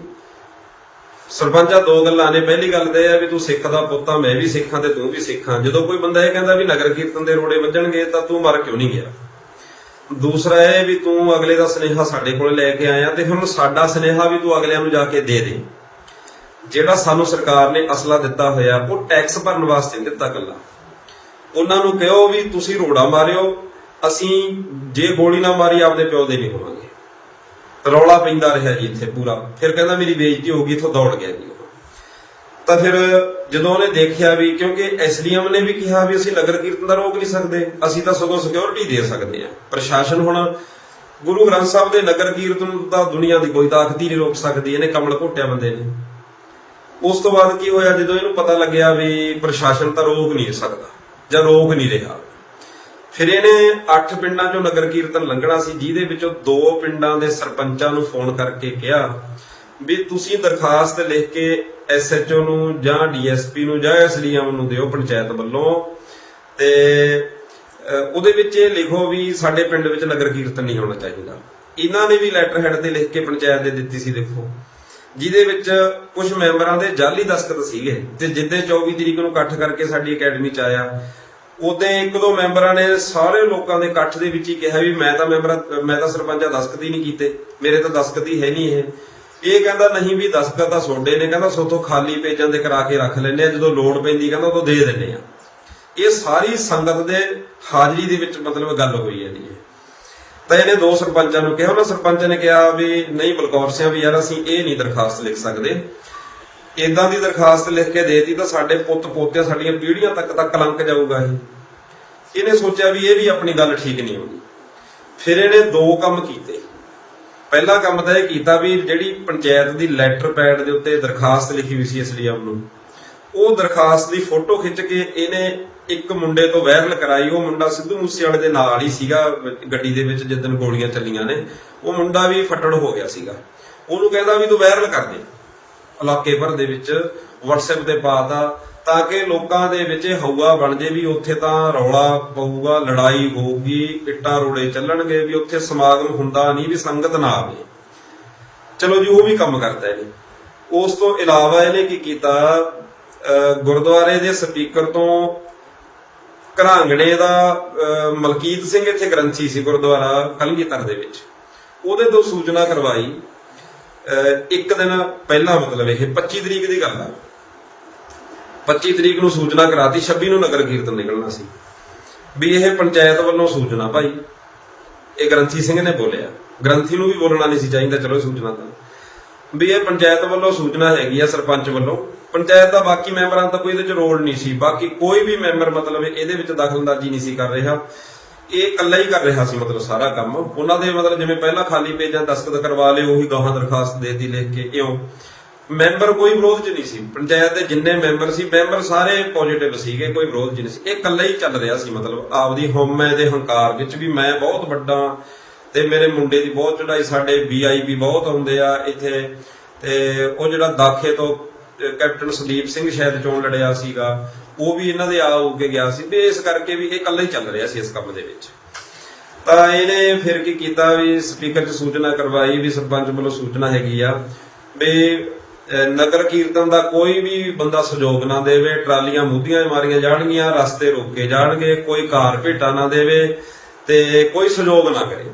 ਸਰਪੰਚਾ ਦੋ ਗੱਲਾਂ ਨੇ। ਪਹਿਲੀ ਗੱਲ ਤੇ ਹੈ ਵੀ ਤੂੰ ਸਿੱਖ ਦਾ ਪੁੱਤ ਆ, ਮੈਂ ਵੀ ਸਿੱਖਾਂ ਤੇ ਤੂੰ ਵੀ ਸਿੱਖਾਂ ਜਦੋਂ ਕੋਈ ਬੰਦਾ ਇਹ ਕਹਿੰਦਾ ਵੀ ਨਗਰ ਕੀਰਤਨ ਦੇ ਰੋੜੇ ਵੱਜਣਗੇ ਤਾਂ ਤੂੰ ਮਰ ਕਿਉਂ ਨਹੀਂ ਗਿਆ? ਦੂਸਰਾ ਇਹ ਵੀ ਤੂੰ ਅਗਲੇ ਦਾ ਸੁਨੇਹਾ ਸਾਡੇ ਕੋਲ ਲੈ ਕੇ ਆਇਆ ਤੇ ਹੁਣ ਸਾਡਾ ਸੁਨੇਹਾ ਵੀ ਤੂੰ ਅਗਲਿਆਂ ਨੂੰ ਜਾ ਕੇ ਦੇ ਦੇ। ਜਿਹੜਾ ਸਾਨੂੰ ਸਰਕਾਰ ਨੇ ਅਸਲਾ ਦਿੱਤਾ ਹੋਇਆ, ਉਹ ਟੈਕਸ ਭਰਨ ਵਾਸਤੇ ਨਹੀਂ ਦਿੱਤਾ ਗੱਲਾਂ। ਉਹਨਾਂ ਨੂੰ ਕਹੋ ਵੀ ਤੁਸੀਂ ਰੋੜਾ ਮਾਰਿਓ ਅਸੀਂ ਜੇ ਗੋਲੀ ਨਾ ਮਾਰੀ, ਆਪਦੇ ਪਿਓ ਦੇ ਨਹੀਂ ਹੋਵਾਂਗੇ। ਰੌਲਾ ਪੈਂਦਾ ਰਿਹਾ ਜੀ ਇੱਥੇ ਪੂਰਾ। ਫਿਰ ਕਹਿੰਦਾ ਮੇਰੀ ਬੇਇੱਜ਼ਤੀ ਹੋ ਗਈ, ਇੱਥੋਂ ਦੌੜ ਗਿਆ ਜੀ ਉਹ। ਤਾਂ ਫਿਰ ਜਦੋਂ ਉਹਨੇ ਦੇਖਿਆ ਵੀ, ਕਿਉਂਕਿ ਐਸਡੀਐਮ ਨੇ ਵੀ ਕਿਹਾ ਵੀ ਅਸੀਂ ਨਗਰ ਕੀਰਤਨ ਦਾ ਰੋਕ ਨਹੀਂ ਸਕਦੇ, ਅਸੀਂ ਤਾਂ ਸਗੋਂ ਸਿਕਿਉਰਿਟੀ ਦੇ ਸਕਦੇ ਹਾਂ। ਪ੍ਰਸ਼ਾਸਨ ਹੁਣ ਗੁਰੂ ਗ੍ਰੰਥ ਸਾਹਿਬ ਦੇ ਨਗਰ ਕੀਰਤਨ ਦਾ ਦੁਨੀਆ ਦੀ ਕੋਈ ਤਾਕਤ ਹੀ ਨਹੀਂ ਰੋਕ ਸਕਦੀ, ਇਹਨੇ ਕਮਲ ਘੋਟਿਆ ਬੰਦੇ ਨੇ। ਉਸ ਤੋਂ ਬਾਅਦ ਕੀ ਹੋਇਆ, ਜਦੋਂ ਇਹਨੂੰ ਪਤਾ ਲੱਗਿਆ ਵੀ ਪ੍ਰਸ਼ਾਸਨ ਤਾਂ ਰੋਕ ਨਹੀਂ ਸਕਦਾ, ਜਾਂ ਰੋਕ ਨਹੀਂ ਰਿਹਾ। ਫਿਰ ਇਹਨੇ 8 ਪਿੰਡਾਂ ਚੋਂ ਨਗਰ ਕੀਰਤਨ ਲੰਘਣਾ ਸੀ, ਜਿਹਦੇ ਵਿੱਚੋਂ ਦੋ ਪਿੰਡਾਂ ਦੇ ਸਰਪੰਚਾਂ ਨੂੰ ਫੋਨ ਕਰਕੇ ਕਿਹਾ ਵੀ ਤੁਸੀਂ ਦਰਖਾਸਤ ਲਿਖ ਕੇ ਐਸਐਚਓ ਨੂੰ ਜਾਂ ਡੀਐਸਪੀ ਨੂੰ ਜਾਂ ਐਸਡੀਐਮ ਨੂੰ ਦਿਓ ਪੰਚਾਇਤ ਵੱਲੋਂ। ਤੇ ਉਹਦੇ ਵਿੱਚ ਇਹ ਲਿਖੋ ਵੀ ਸਾਡੇ ਪਿੰਡ ਵਿੱਚ ਨਗਰ ਕੀਰਤਨ ਨਹੀਂ ਹੋਣਾ ਚਾਹੀਦਾ। ਇਹਨਾਂ ਨੇ ਵੀ ਲੈਟਰ ਹੈਡ ਤੇ ਲਿਖ ਕੇ ਪੰਚਾਇਤ ਦੇ ਦਿੱਤੀ ਸੀ, ਦੇਖੋ। ਜਿਹਦੇ ਵਿੱਚ ਕੁਝ ਮੈਂਬਰਾਂ ਦੇ ਜਾਲੀ ਦਸਖਤ ਸੀਗੇ ਤੇ ਜਿੱਦੇ 24 ਤਰੀਕ ਨੂੰ ਇਕੱਠ ਕਰਕੇ ਸਾਡੀ ਅਕੈਡਮੀ ਚ ਆਇਆ। ਉਦੋਂ ਇੱਕ ਦੋ ਮੈਂਬਰਾਂ ਨੇ ਸਾਰੇ ਲੋਕਾਂ ਦੇ ਇਕੱਠ ਦੇ ਵਿੱਚ ਹੀ ਕਿਹਾ ਵੀ ਮੈਂ ਤਾਂ ਮੈਂਬਰ, ਮੈਂ ਤਾਂ ਸਰਪੰਚਾ ਦਸਖਤ ਹੀ ਨਹੀਂ ਕੀਤੇ। ਮੇਰੇ ਤਾਂ ਦਸਖਤ ਹੀ ਹੈ ਨਹੀਂ ਇਹ। ਇਹ ਕਹਿੰਦਾ ਨਹੀਂ ਵੀ ਦਸਖਤ ਤਾਂ ਸੋਡੇ ਨੇ, ਕਹਿੰਦਾ ਸੋਥੋਂ ਖਾਲੀ ਪੇਜਾਂ ਤੇ ਕਰਾ ਕੇ ਰੱਖ ਲੈਂਦੇ ਆ, ਜਦੋਂ ਲੋੜ ਪੈਂਦੀ ਕਹਿੰਦਾ ਉਦੋਂ ਦੇ ਦਿੰਦੇ ਆ। ਇਹ ਸਾਰੀ ਸੰਗਤ ਦੇ ਹਾਜ਼ਰੀ ਦੇ ਵਿੱਚ ਮਤਲਬ ਗੱਲ ਹੋਈ ਹੈ ਜੀ ਤਾਂ ਇਹਨੇ ਦੋ ਸਰਪੰਚਾਂ ਨੂੰ ਕਿਹਾ, ਉਹਨਾਂ ਸਰਪੰਚ ਨੇ ਕਿਹਾ ਵੀ, ਨਹੀਂ ਬਲਕੌਰ ਸਿੰਘ ਵੀ ਯਾਰ ਅਸੀਂ ਇਹ ਨਹੀਂ ਦਰਖਾਸਤ ਲਿਖ ਸਕਦੇ। ਇਦਾਂ ਦੀ ਦਰਖਾਸਤ ਲਿਖ ਕੇ ਦੇਤੀ ਤਾਂ ਸਾਡੇ ਪੁੱਤ ਪੋਤੇ ਸਾਡੀਆਂ ਪੀੜ੍ਹੀਆਂ ਤੱਕ ਤਾਂ ਕਲੰਕ ਜਾਊਗਾ ਇਹ। ਇਹਨੇ ਸੋਚਿਆ ਵੀ ਇਹ ਵੀ ਆਪਣੀ ਗੱਲ ਠੀਕ ਨਹੀਂ ਹੋਣੀ ਫਿਰ ਇਹਨੇ ਦੋ ਕੰਮ ਕੀਤੇ। ਪਹਿਲਾ ਕੰਮ ਤਾਂ ਇਹ ਕੀਤਾ ਵੀ ਜਿਹੜੀ ਪੰਚਾਇਤ ਦੀ ਲੈਟਰ ਪੈਡ ਦੇ ਉੱਤੇ ਦਰਖਾਸਤ ਲਿਖੀ ਹੋਈ ਸੀ ਐਸਡੀਐਮ ਨੂੰ। ਉਹ ਦਰਖਾਸਤ ਦੀ ਫੋਟੋ ਖਿੱਚ ਕੇ ਇਹਨੇ ਇੱਕ ਮੁੰਡੇ ਤੋਂ ਵਾਇਰਲ ਕਰਾਈ। ਉਹ ਮੁੰਡਾ ਸਿੱਧੂ ਮੂਸੇਵਾਲੇ ਦੇ ਨਾਲ ਹੀ ਸੀਗਾ, ਗੱਡੀ ਦੇ ਵਿੱਚ ਜਿੱਦਣ ਗੋਲੀਆਂ ਚੱਲੀਆਂ ਨੇ। ਉਹ ਮੁੰਡਾ ਵੀ ਫਟੜ ਹੋ ਗਿਆ ਸੀਗਾ। ਉਹਨੂੰ ਕਹਿੰਦਾ ਵੀ ਤੂੰ ਵਾਇਰਲ ਕਰ ਦੇ। ਇਲਾਕੇ ਭਰ ਦੇ ਵਿੱਚ WhatsApp ਤੇ ਪਾਤਾ ਤਾਂ ਕਿ ਲੋਕਾਂ ਦੇ ਵਿੱਚ ਇਹ ਹਊਆ ਬਣ ਜੇ ਵੀ ਉੱਥੇ ਤਾਂ ਰੌਲਾ ਪਊਗਾ, ਲੜਾਈ ਹੋਊਗੀ, ਇੱਟਾਂ ਰੋੜੇ ਚੱਲਣਗੇ, ਵੀ ਉੱਥੇ ਸਮਾਗਮ ਹੁੰਦਾ ਨਹੀਂ, ਵੀ ਸੰਗਤ ਨਾ ਆਵੇ। ਚਲੋ ਜੀ, ਉਹ ਵੀ ਕੰਮ ਕਰਦਾ ਇਹਨੇ। ਉਸ ਤੋਂ ਇਲਾਵਾ ਇਹਨੇ ਕੀ ਕੀਤਾ? ਗੁਰਦੁਆਰੇ ਦੇ ਸਪੀਕਰ ਤੋਂ ਘਰਾਂਗੜੇ ਦਾ ਮਲਕੀਤ ਸਿੰਘ ਇੱਥੇ ਗ੍ਰੰਥੀ ਸੀ ਗੁਰਦੁਆਰਾ, ਕਲਗੀਧਰ ਦੇ ਵਿੱਚ। ਉਹਦੇ ਤੋਂ ਸੂਚਨਾ ਕਰਵਾਈ। ਇੱਕ ਦਿਨ ਪਹਿਲਾਂ ਮਤਲਬ ਇਹ 25 ਤਰੀਕ ਦੀ ਗੱਲ ਆ। 25 ਤਰੀਕ ਨੂੰ ਸੂਚਨਾ ਕਰਾਤੀ 26 ਨੂੰ ਨਗਰ ਕੀਰਤਨ ਨਿਕਲਣਾ ਸੀ। ਵੀ ਇਹ ਪੰਚਾਇਤ ਵੱਲੋਂ ਸੂਚਨਾ ਭਾਈ, ਇਹ ਗ੍ਰੰਥੀ ਸਿੰਘ ਨੇ ਬੋਲਿਆ। ਗ੍ਰੰਥੀ ਨੂੰ ਵੀ ਬੋਲਣਾ ਨਹੀਂ ਸੀ ਚਾਹੀਦਾ, ਚਲੋ ਸੂਚਨਾ ਤਾਂ। ਵੀ ਇਹ ਪੰਚਾਇਤ ਵੱਲੋਂ ਸੂਚਨਾ ਹੈਗੀ ਆ, ਸਰਪੰਚ ਵੱਲੋਂ। ਪੰਚਾਇਤ ਦਾ ਬਾਕੀ ਮੈਂਬਰਾਂ ਦਾ ਕੋਈ ਇਹਦੇ ਚ ਰੋਲ ਨਹੀਂ ਸੀ। ਬਾਕੀ ਕੋਈ ਵੀ ਮੈਂਬਰ ਮਤਲਬ ਇਹਦੇ ਵਿੱਚ ਦਖਲਅੰਦਾਜ਼ੀ ਨਹੀਂ ਸੀ ਕਰ ਰਿਹਾ। ਇਹ ਇਕੱਲਾ ਹੀ ਕਰ ਰਿਹਾ ਸੀ ਮਤਲਬ ਸਾਰਾ ਕੰਮ। ਉਹਨਾਂ ਦੇ ਮਤਲਬ ਜਿਵੇਂ ਪਹਿਲਾਂ ਖਾਲੀ ਪੇਜਾਂ ਦਸਤਖਤ ਕਰਵਾ ਲਏ, ਉਹੀ ਗਾਹਾਂ ਦਰਖਾਸਤ ਦੇਤੀ ਲਿਖ ਕੇ, ਇਉਂ। ਮੈਂਬਰ ਕੋਈ ਵਿਰੋਧ ਚ ਨਹੀਂ ਸੀ। ਪੰਚਾਇਤ ਦੇ ਜਿੰਨੇ ਮੈਂਬਰ ਸੀ, ਮੈਂਬਰ ਸਾਰੇ ਪੋਜ਼ਿਟਿਵ ਸੀਗੇ, ਕੋਈ ਵਿਰੋਧ ਚ ਨਹੀਂ ਸੀ। ਇਹ ਇਕੱਲਾ ਹੀ ਚੱਲ ਰਿਹਾ ਸੀ ਮਤਲਬ। ਆਪਦੀ ਹਉਮੈ ਦੇ ਹੰਕਾਰ ਵਿੱਚ ਵੀ ਮੈਂ ਬਹੁਤ ਵੱਡਾ ਤੇ ਮੇਰੇ ਮੁੰਡੇ ਦੀ ਬਹੁਤ ਚੜਾਈ ਸਾਡੇ ਵੀਆਈਪੀ ਬਹੁਤ ਆਉਂਦੇ ਆ ਇੱਥੇ। ਤੇ ਉਹ ਜਿਹੜਾ ਦਾਖੇ ਤੋਂ ਕੈਪਟਨ ਸੰਦੀਪ ਸਿੰਘ ਸ਼ਾਇਦ ਚੋਣ ਲੜਿਆ ਸੀਗਾ। ਉਹ ਵੀ ਇਹਨਾਂ ਦੇ ਆ ਹੋ ਕੇ ਗਿਆ ਸੀ ਤੇ ਇਸ ਕਰਕੇ ਵੀ ਇਹ ਇਕੱਲਾ ਹੀ ਚੱਲ ਰਿਹਾ ਸੀ ਇਸ ਕੰਮ ਦੇ ਵਿੱਚ। ਤਾਂ ਇਹਨੇ ਫਿਰ ਕੀ ਕੀਤਾ ਵੀ ਸਪੀਕਰ 'ਚ ਸੂਚਨਾ ਕਰਵਾਈ ਵੀ ਸਰਪੰਚ ਵੱਲੋਂ ਸੂਚਨਾ ਹੈਗੀ ਆ ਵੀ ਨਗਰ ਕੀਰਤਨ ਦਾ ਕੋਈ ਵੀ ਬੰਦਾ ਸਹਿਯੋਗ ਨਾ ਦੇਵੇ, ਟਰਾਲੀਆਂ ਮੁੱਦੀਆਂ ਮਾਰੀਆਂ ਜਾਣਗੀਆਂ, ਰਸਤੇ ਰੋਕੇ ਜਾਣਗੇ, ਕੋਈ ਕਾਰ ਭੇਟਾ ਨਾ ਦੇਵੇ ਤੇ ਕੋਈ ਸਹਿਯੋਗ ਨਾ ਕਰੇ।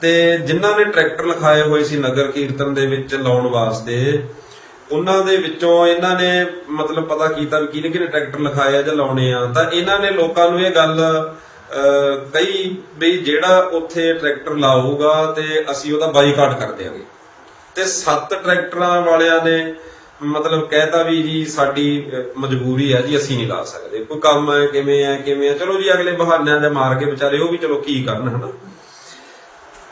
ਤੇ ਜਿਨ੍ਹਾਂ ਨੇ ਟਰੈਕਟਰ ਲਿਖਾਏ ਹੋਏ ਸੀ ਨਗਰ ਕੀਰਤਨ ਦੇ ਵਿੱਚ ਲਾਉਣ ਵਾਸਤੇ ਉਹਨਾਂ ਦੇ ਵਿੱਚੋਂ ਇਹਨਾਂ ਨੇ ਮਤਲਬ ਪਤਾ ਕੀਤਾ ਵੀ ਕਿਹਨੇ ਕਿਹਨੇ ਟਰੈਕਟਰ ਲਿਖਾਏ ਆ ਜਾਂ ਲਾਉਣੇ ਆ। ਤਾਂ ਇਹਨਾਂ ਨੇ ਲੋਕਾਂ ਨੂੰ ਇਹ ਗੱਲ ਅਹ, ਵੀ ਜਿਹੜਾ ਉੱਥੇ ਟਰੈਕਟਰ ਲਾਊਗਾ ਤੇ ਅਸੀਂ ਉਹਦਾ ਬਾਈਕਾਟ ਕਰ ਦਿਆਂਗੇ। ਤੇ ਸੱਤ ਟਰੈਕਟਰਾਂ ਵਾਲਿਆਂ ਨੇ ਮਤਲਬ ਕਹਿਤਾ ਵੀ ਜੀ ਸਾਡੀ ਮਜਬੂਰੀ ਹੈ ਜੀ ਅਸੀਂ ਨਹੀਂ ਲਾ ਸਕਦੇ। ਕੋਈ ਕੰਮ ਹੈ ਕਿਵੇਂ ਹੈ ਕਿਵੇਂ ਹੈ ਚਲੋ ਜੀ ਅਗਲੇ ਬਹਾਨਿਆਂ ਦੇ ਮਾਰ ਕੇ ਵਿਚਾਰੇ ਉਹ ਵੀ ਚਲੋ ਕੀ ਕਰਨ ਹਨਾ?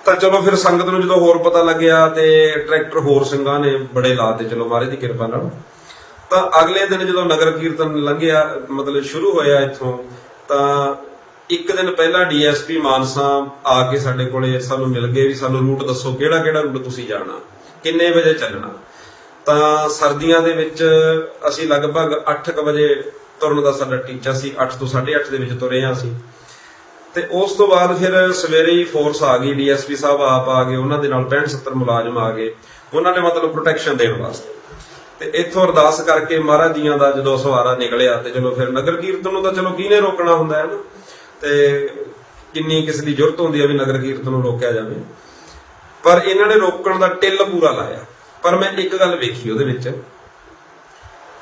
ਤਾਂ ਚਲੋ ਫਿਰ ਸੰਗਤ ਨੂੰ ਜਦੋਂ ਹੋਰ ਪਤਾ ਲੱਗਿਆ ਤੇ ਟਰੈਕਟਰ ਹੋਰ ਸਿੰਘਾਂ ਨੇ ਬੜੇ ਲਾਤੇ ਚਲੋ ਮਹਾਰਾਜ ਦੀ ਕਿਰਪਾ ਨਾਲ। ਤਾਂ ਅਗਲੇ ਦਿਨ ਜਦੋਂ ਨਗਰ ਕੀਰਤਨ ਲੰਘਿਆ, ਮਤਲਬ ਸ਼ੁਰੂ ਹੋਇਆ ਇੱਥੋਂ, ਤਾਂ ਇੱਕ ਦਿਨ ਪਹਿਲਾਂ ਡੀਐਸਪੀ ਮਾਨਸਾ ਆ ਕੇ ਸਾਡੇ ਕੋਲੇ ਸਾਨੂੰ ਮਿਲ ਗਏ ਵੀ ਸਾਨੂੰ ਰੂਟ ਦੱਸੋ ਕਿਹੜਾ ਕਿਹੜਾ ਰੂਟ ਤੁਸੀਂ ਜਾਣਾ, ਕਿੰਨੇ ਵਜੇ ਚੱਲਣਾ। ਤਾਂ ਸਰਦੀਆਂ ਦੇ ਵਿੱਚ ਅਸੀਂ ਲਗਭਗ 8:00 ਵਜੇ ਤੁਰਨ ਦਾ ਸਾਡਾ ਟੀਚਾ ਸੀ 8 ਤੋਂ 8:30 ਦੇ ਵਿੱਚ ਤੁਰੇ ਹਾਂ ਅਸੀਂ। ਤੇ ਉਸ ਤੋਂ ਬਾਅਦ ਫਿਰ ਸਵੇਰੇ ਹੀ ਫੋਰਸ ਆ ਗਈ, ਡੀਐਸਪੀ ਸਾਹਿਬ ਆਪ ਆ ਗਏ, ਉਹਨਾਂ ਦੇ ਨਾਲ 65 70 ਮੁਲਾਜ਼ਮ ਆ ਗਏ। ਉਹਨਾਂ ਨੇ ਮਤਲਬ ਪ੍ਰੋਟੈਕਸ਼ਨ ਦੇਣ ਵਾਸਤੇ। ਤੇ ਇੱਥੋਂ ਅਰਦਾਸ ਕਰਕੇ ਮਹਾਰਾਜ ਜੀਆਂ ਦਾ ਜਦੋਂ ਸਵਾਰਾ ਨਿਕਲਿਆ ਤੇ ਚਲੋ ਫਿਰ ਨਗਰ ਕੀਰਤਨ ਨੂੰ ਤਾਂ ਚਲੋ ਕਿਹਨੇ ਰੋਕਣਾ ਹੁੰਦਾ, ਹੈ ਨਾ? ਤੇ ਕਿੰਨੀ ਕਿਸ ਦੀ ਜ਼ਰੂਰਤ ਹੁੰਦੀ ਹੈ ਵੀ ਨਗਰ ਕੀਰਤਨ ਨੂੰ ਰੋਕਿਆ ਜਾਵੇ। ਪਰ ਇਹਨਾਂ ਨੇ ਰੋਕਣ ਦਾ ਟਿੱਲ ਪੂਰਾ ਲਾਇਆ। ਪਰ ਮੈਂ ਇੱਕ ਗੱਲ ਵੇਖੀ ਉਹਦੇ ਵਿੱਚ।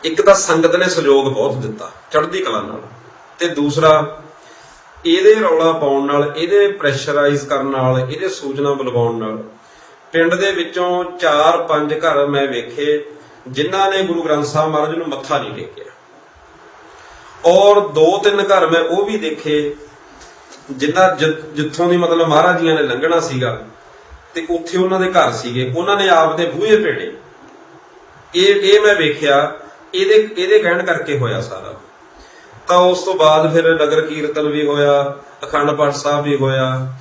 ਇੱਕ ਤਾਂ ਸੰਗਤ ਨੇ ਸਹਿਯੋਗ ਬਹੁਤ ਦਿੱਤਾ ਚੜ੍ਹਦੀ ਕਲਾ ਨਾਲ। ਤੇ ਦੂਸਰਾ ਇਹਦੇ ਰੌਲਾ ਪਾਉਣ ਨਾਲ, ਇਹਦੇ ਪ੍ਰੈਸ਼ਰਾਈਜ਼ ਕਰਨ ਨਾਲ, ਇਹਦੇ ਸੂਚਨਾ ਬੁਲਵਾਉਣ ਨਾਲ, ਪਿੰਡ ਦੇ ਵਿੱਚੋਂ 4-5 ਘਰ ਮੈਂ ਵੇਖੇ, ਜਿਨ੍ਹਾਂ ਨੇ ਗੁਰੂ ਗ੍ਰੰਥ ਸਾਹਿਬ ਮਹਾਰਾਜ ਨੂੰ ਮੱਥਾ ਨਹੀਂ ਟੇਕਿਆ। ਔਰ ਦੋ ਤਿੰਨ ਘਰ ਮੈਂ ਉਹ ਵੀ ਦੇਖੇ, ਜਿੰਨਾ ਜਿੱਥੋਂ ਦੀ ਮਤਲਬ ਮਹਾਰਾਜ ਜੀਆਂ ਨੇ ਲੰਘਣਾ ਸੀਗਾ, ਤੇ ਉੱਥੇ ਉਹਨਾਂ ਦੇ ਘਰ ਸੀਗੇ, ਉਹਨਾਂ ਨੇ ਆਪ ਦੇ ਬੂਹੇ ਭੇੜੇ। ਇਹ ਇਹ ਮੈਂ ਵੇਖਿਆ, ਇਹਦੇ ਇਹਦੇ ਕਹਿਣ ਕਰਕੇ ਹੋਇਆ ਸਾਰਾ। ਤਾਂ ਉਸ ਤੋਂ ਬਾਅਦ ਫਿਰ ਨਗਰ ਕੀਰਤਨ ਵੀ ਹੋਇਆ, ਅਖੰਡ ਪਾਠ ਸਾਹਿਬ ਵੀ ਹੋਇਆ।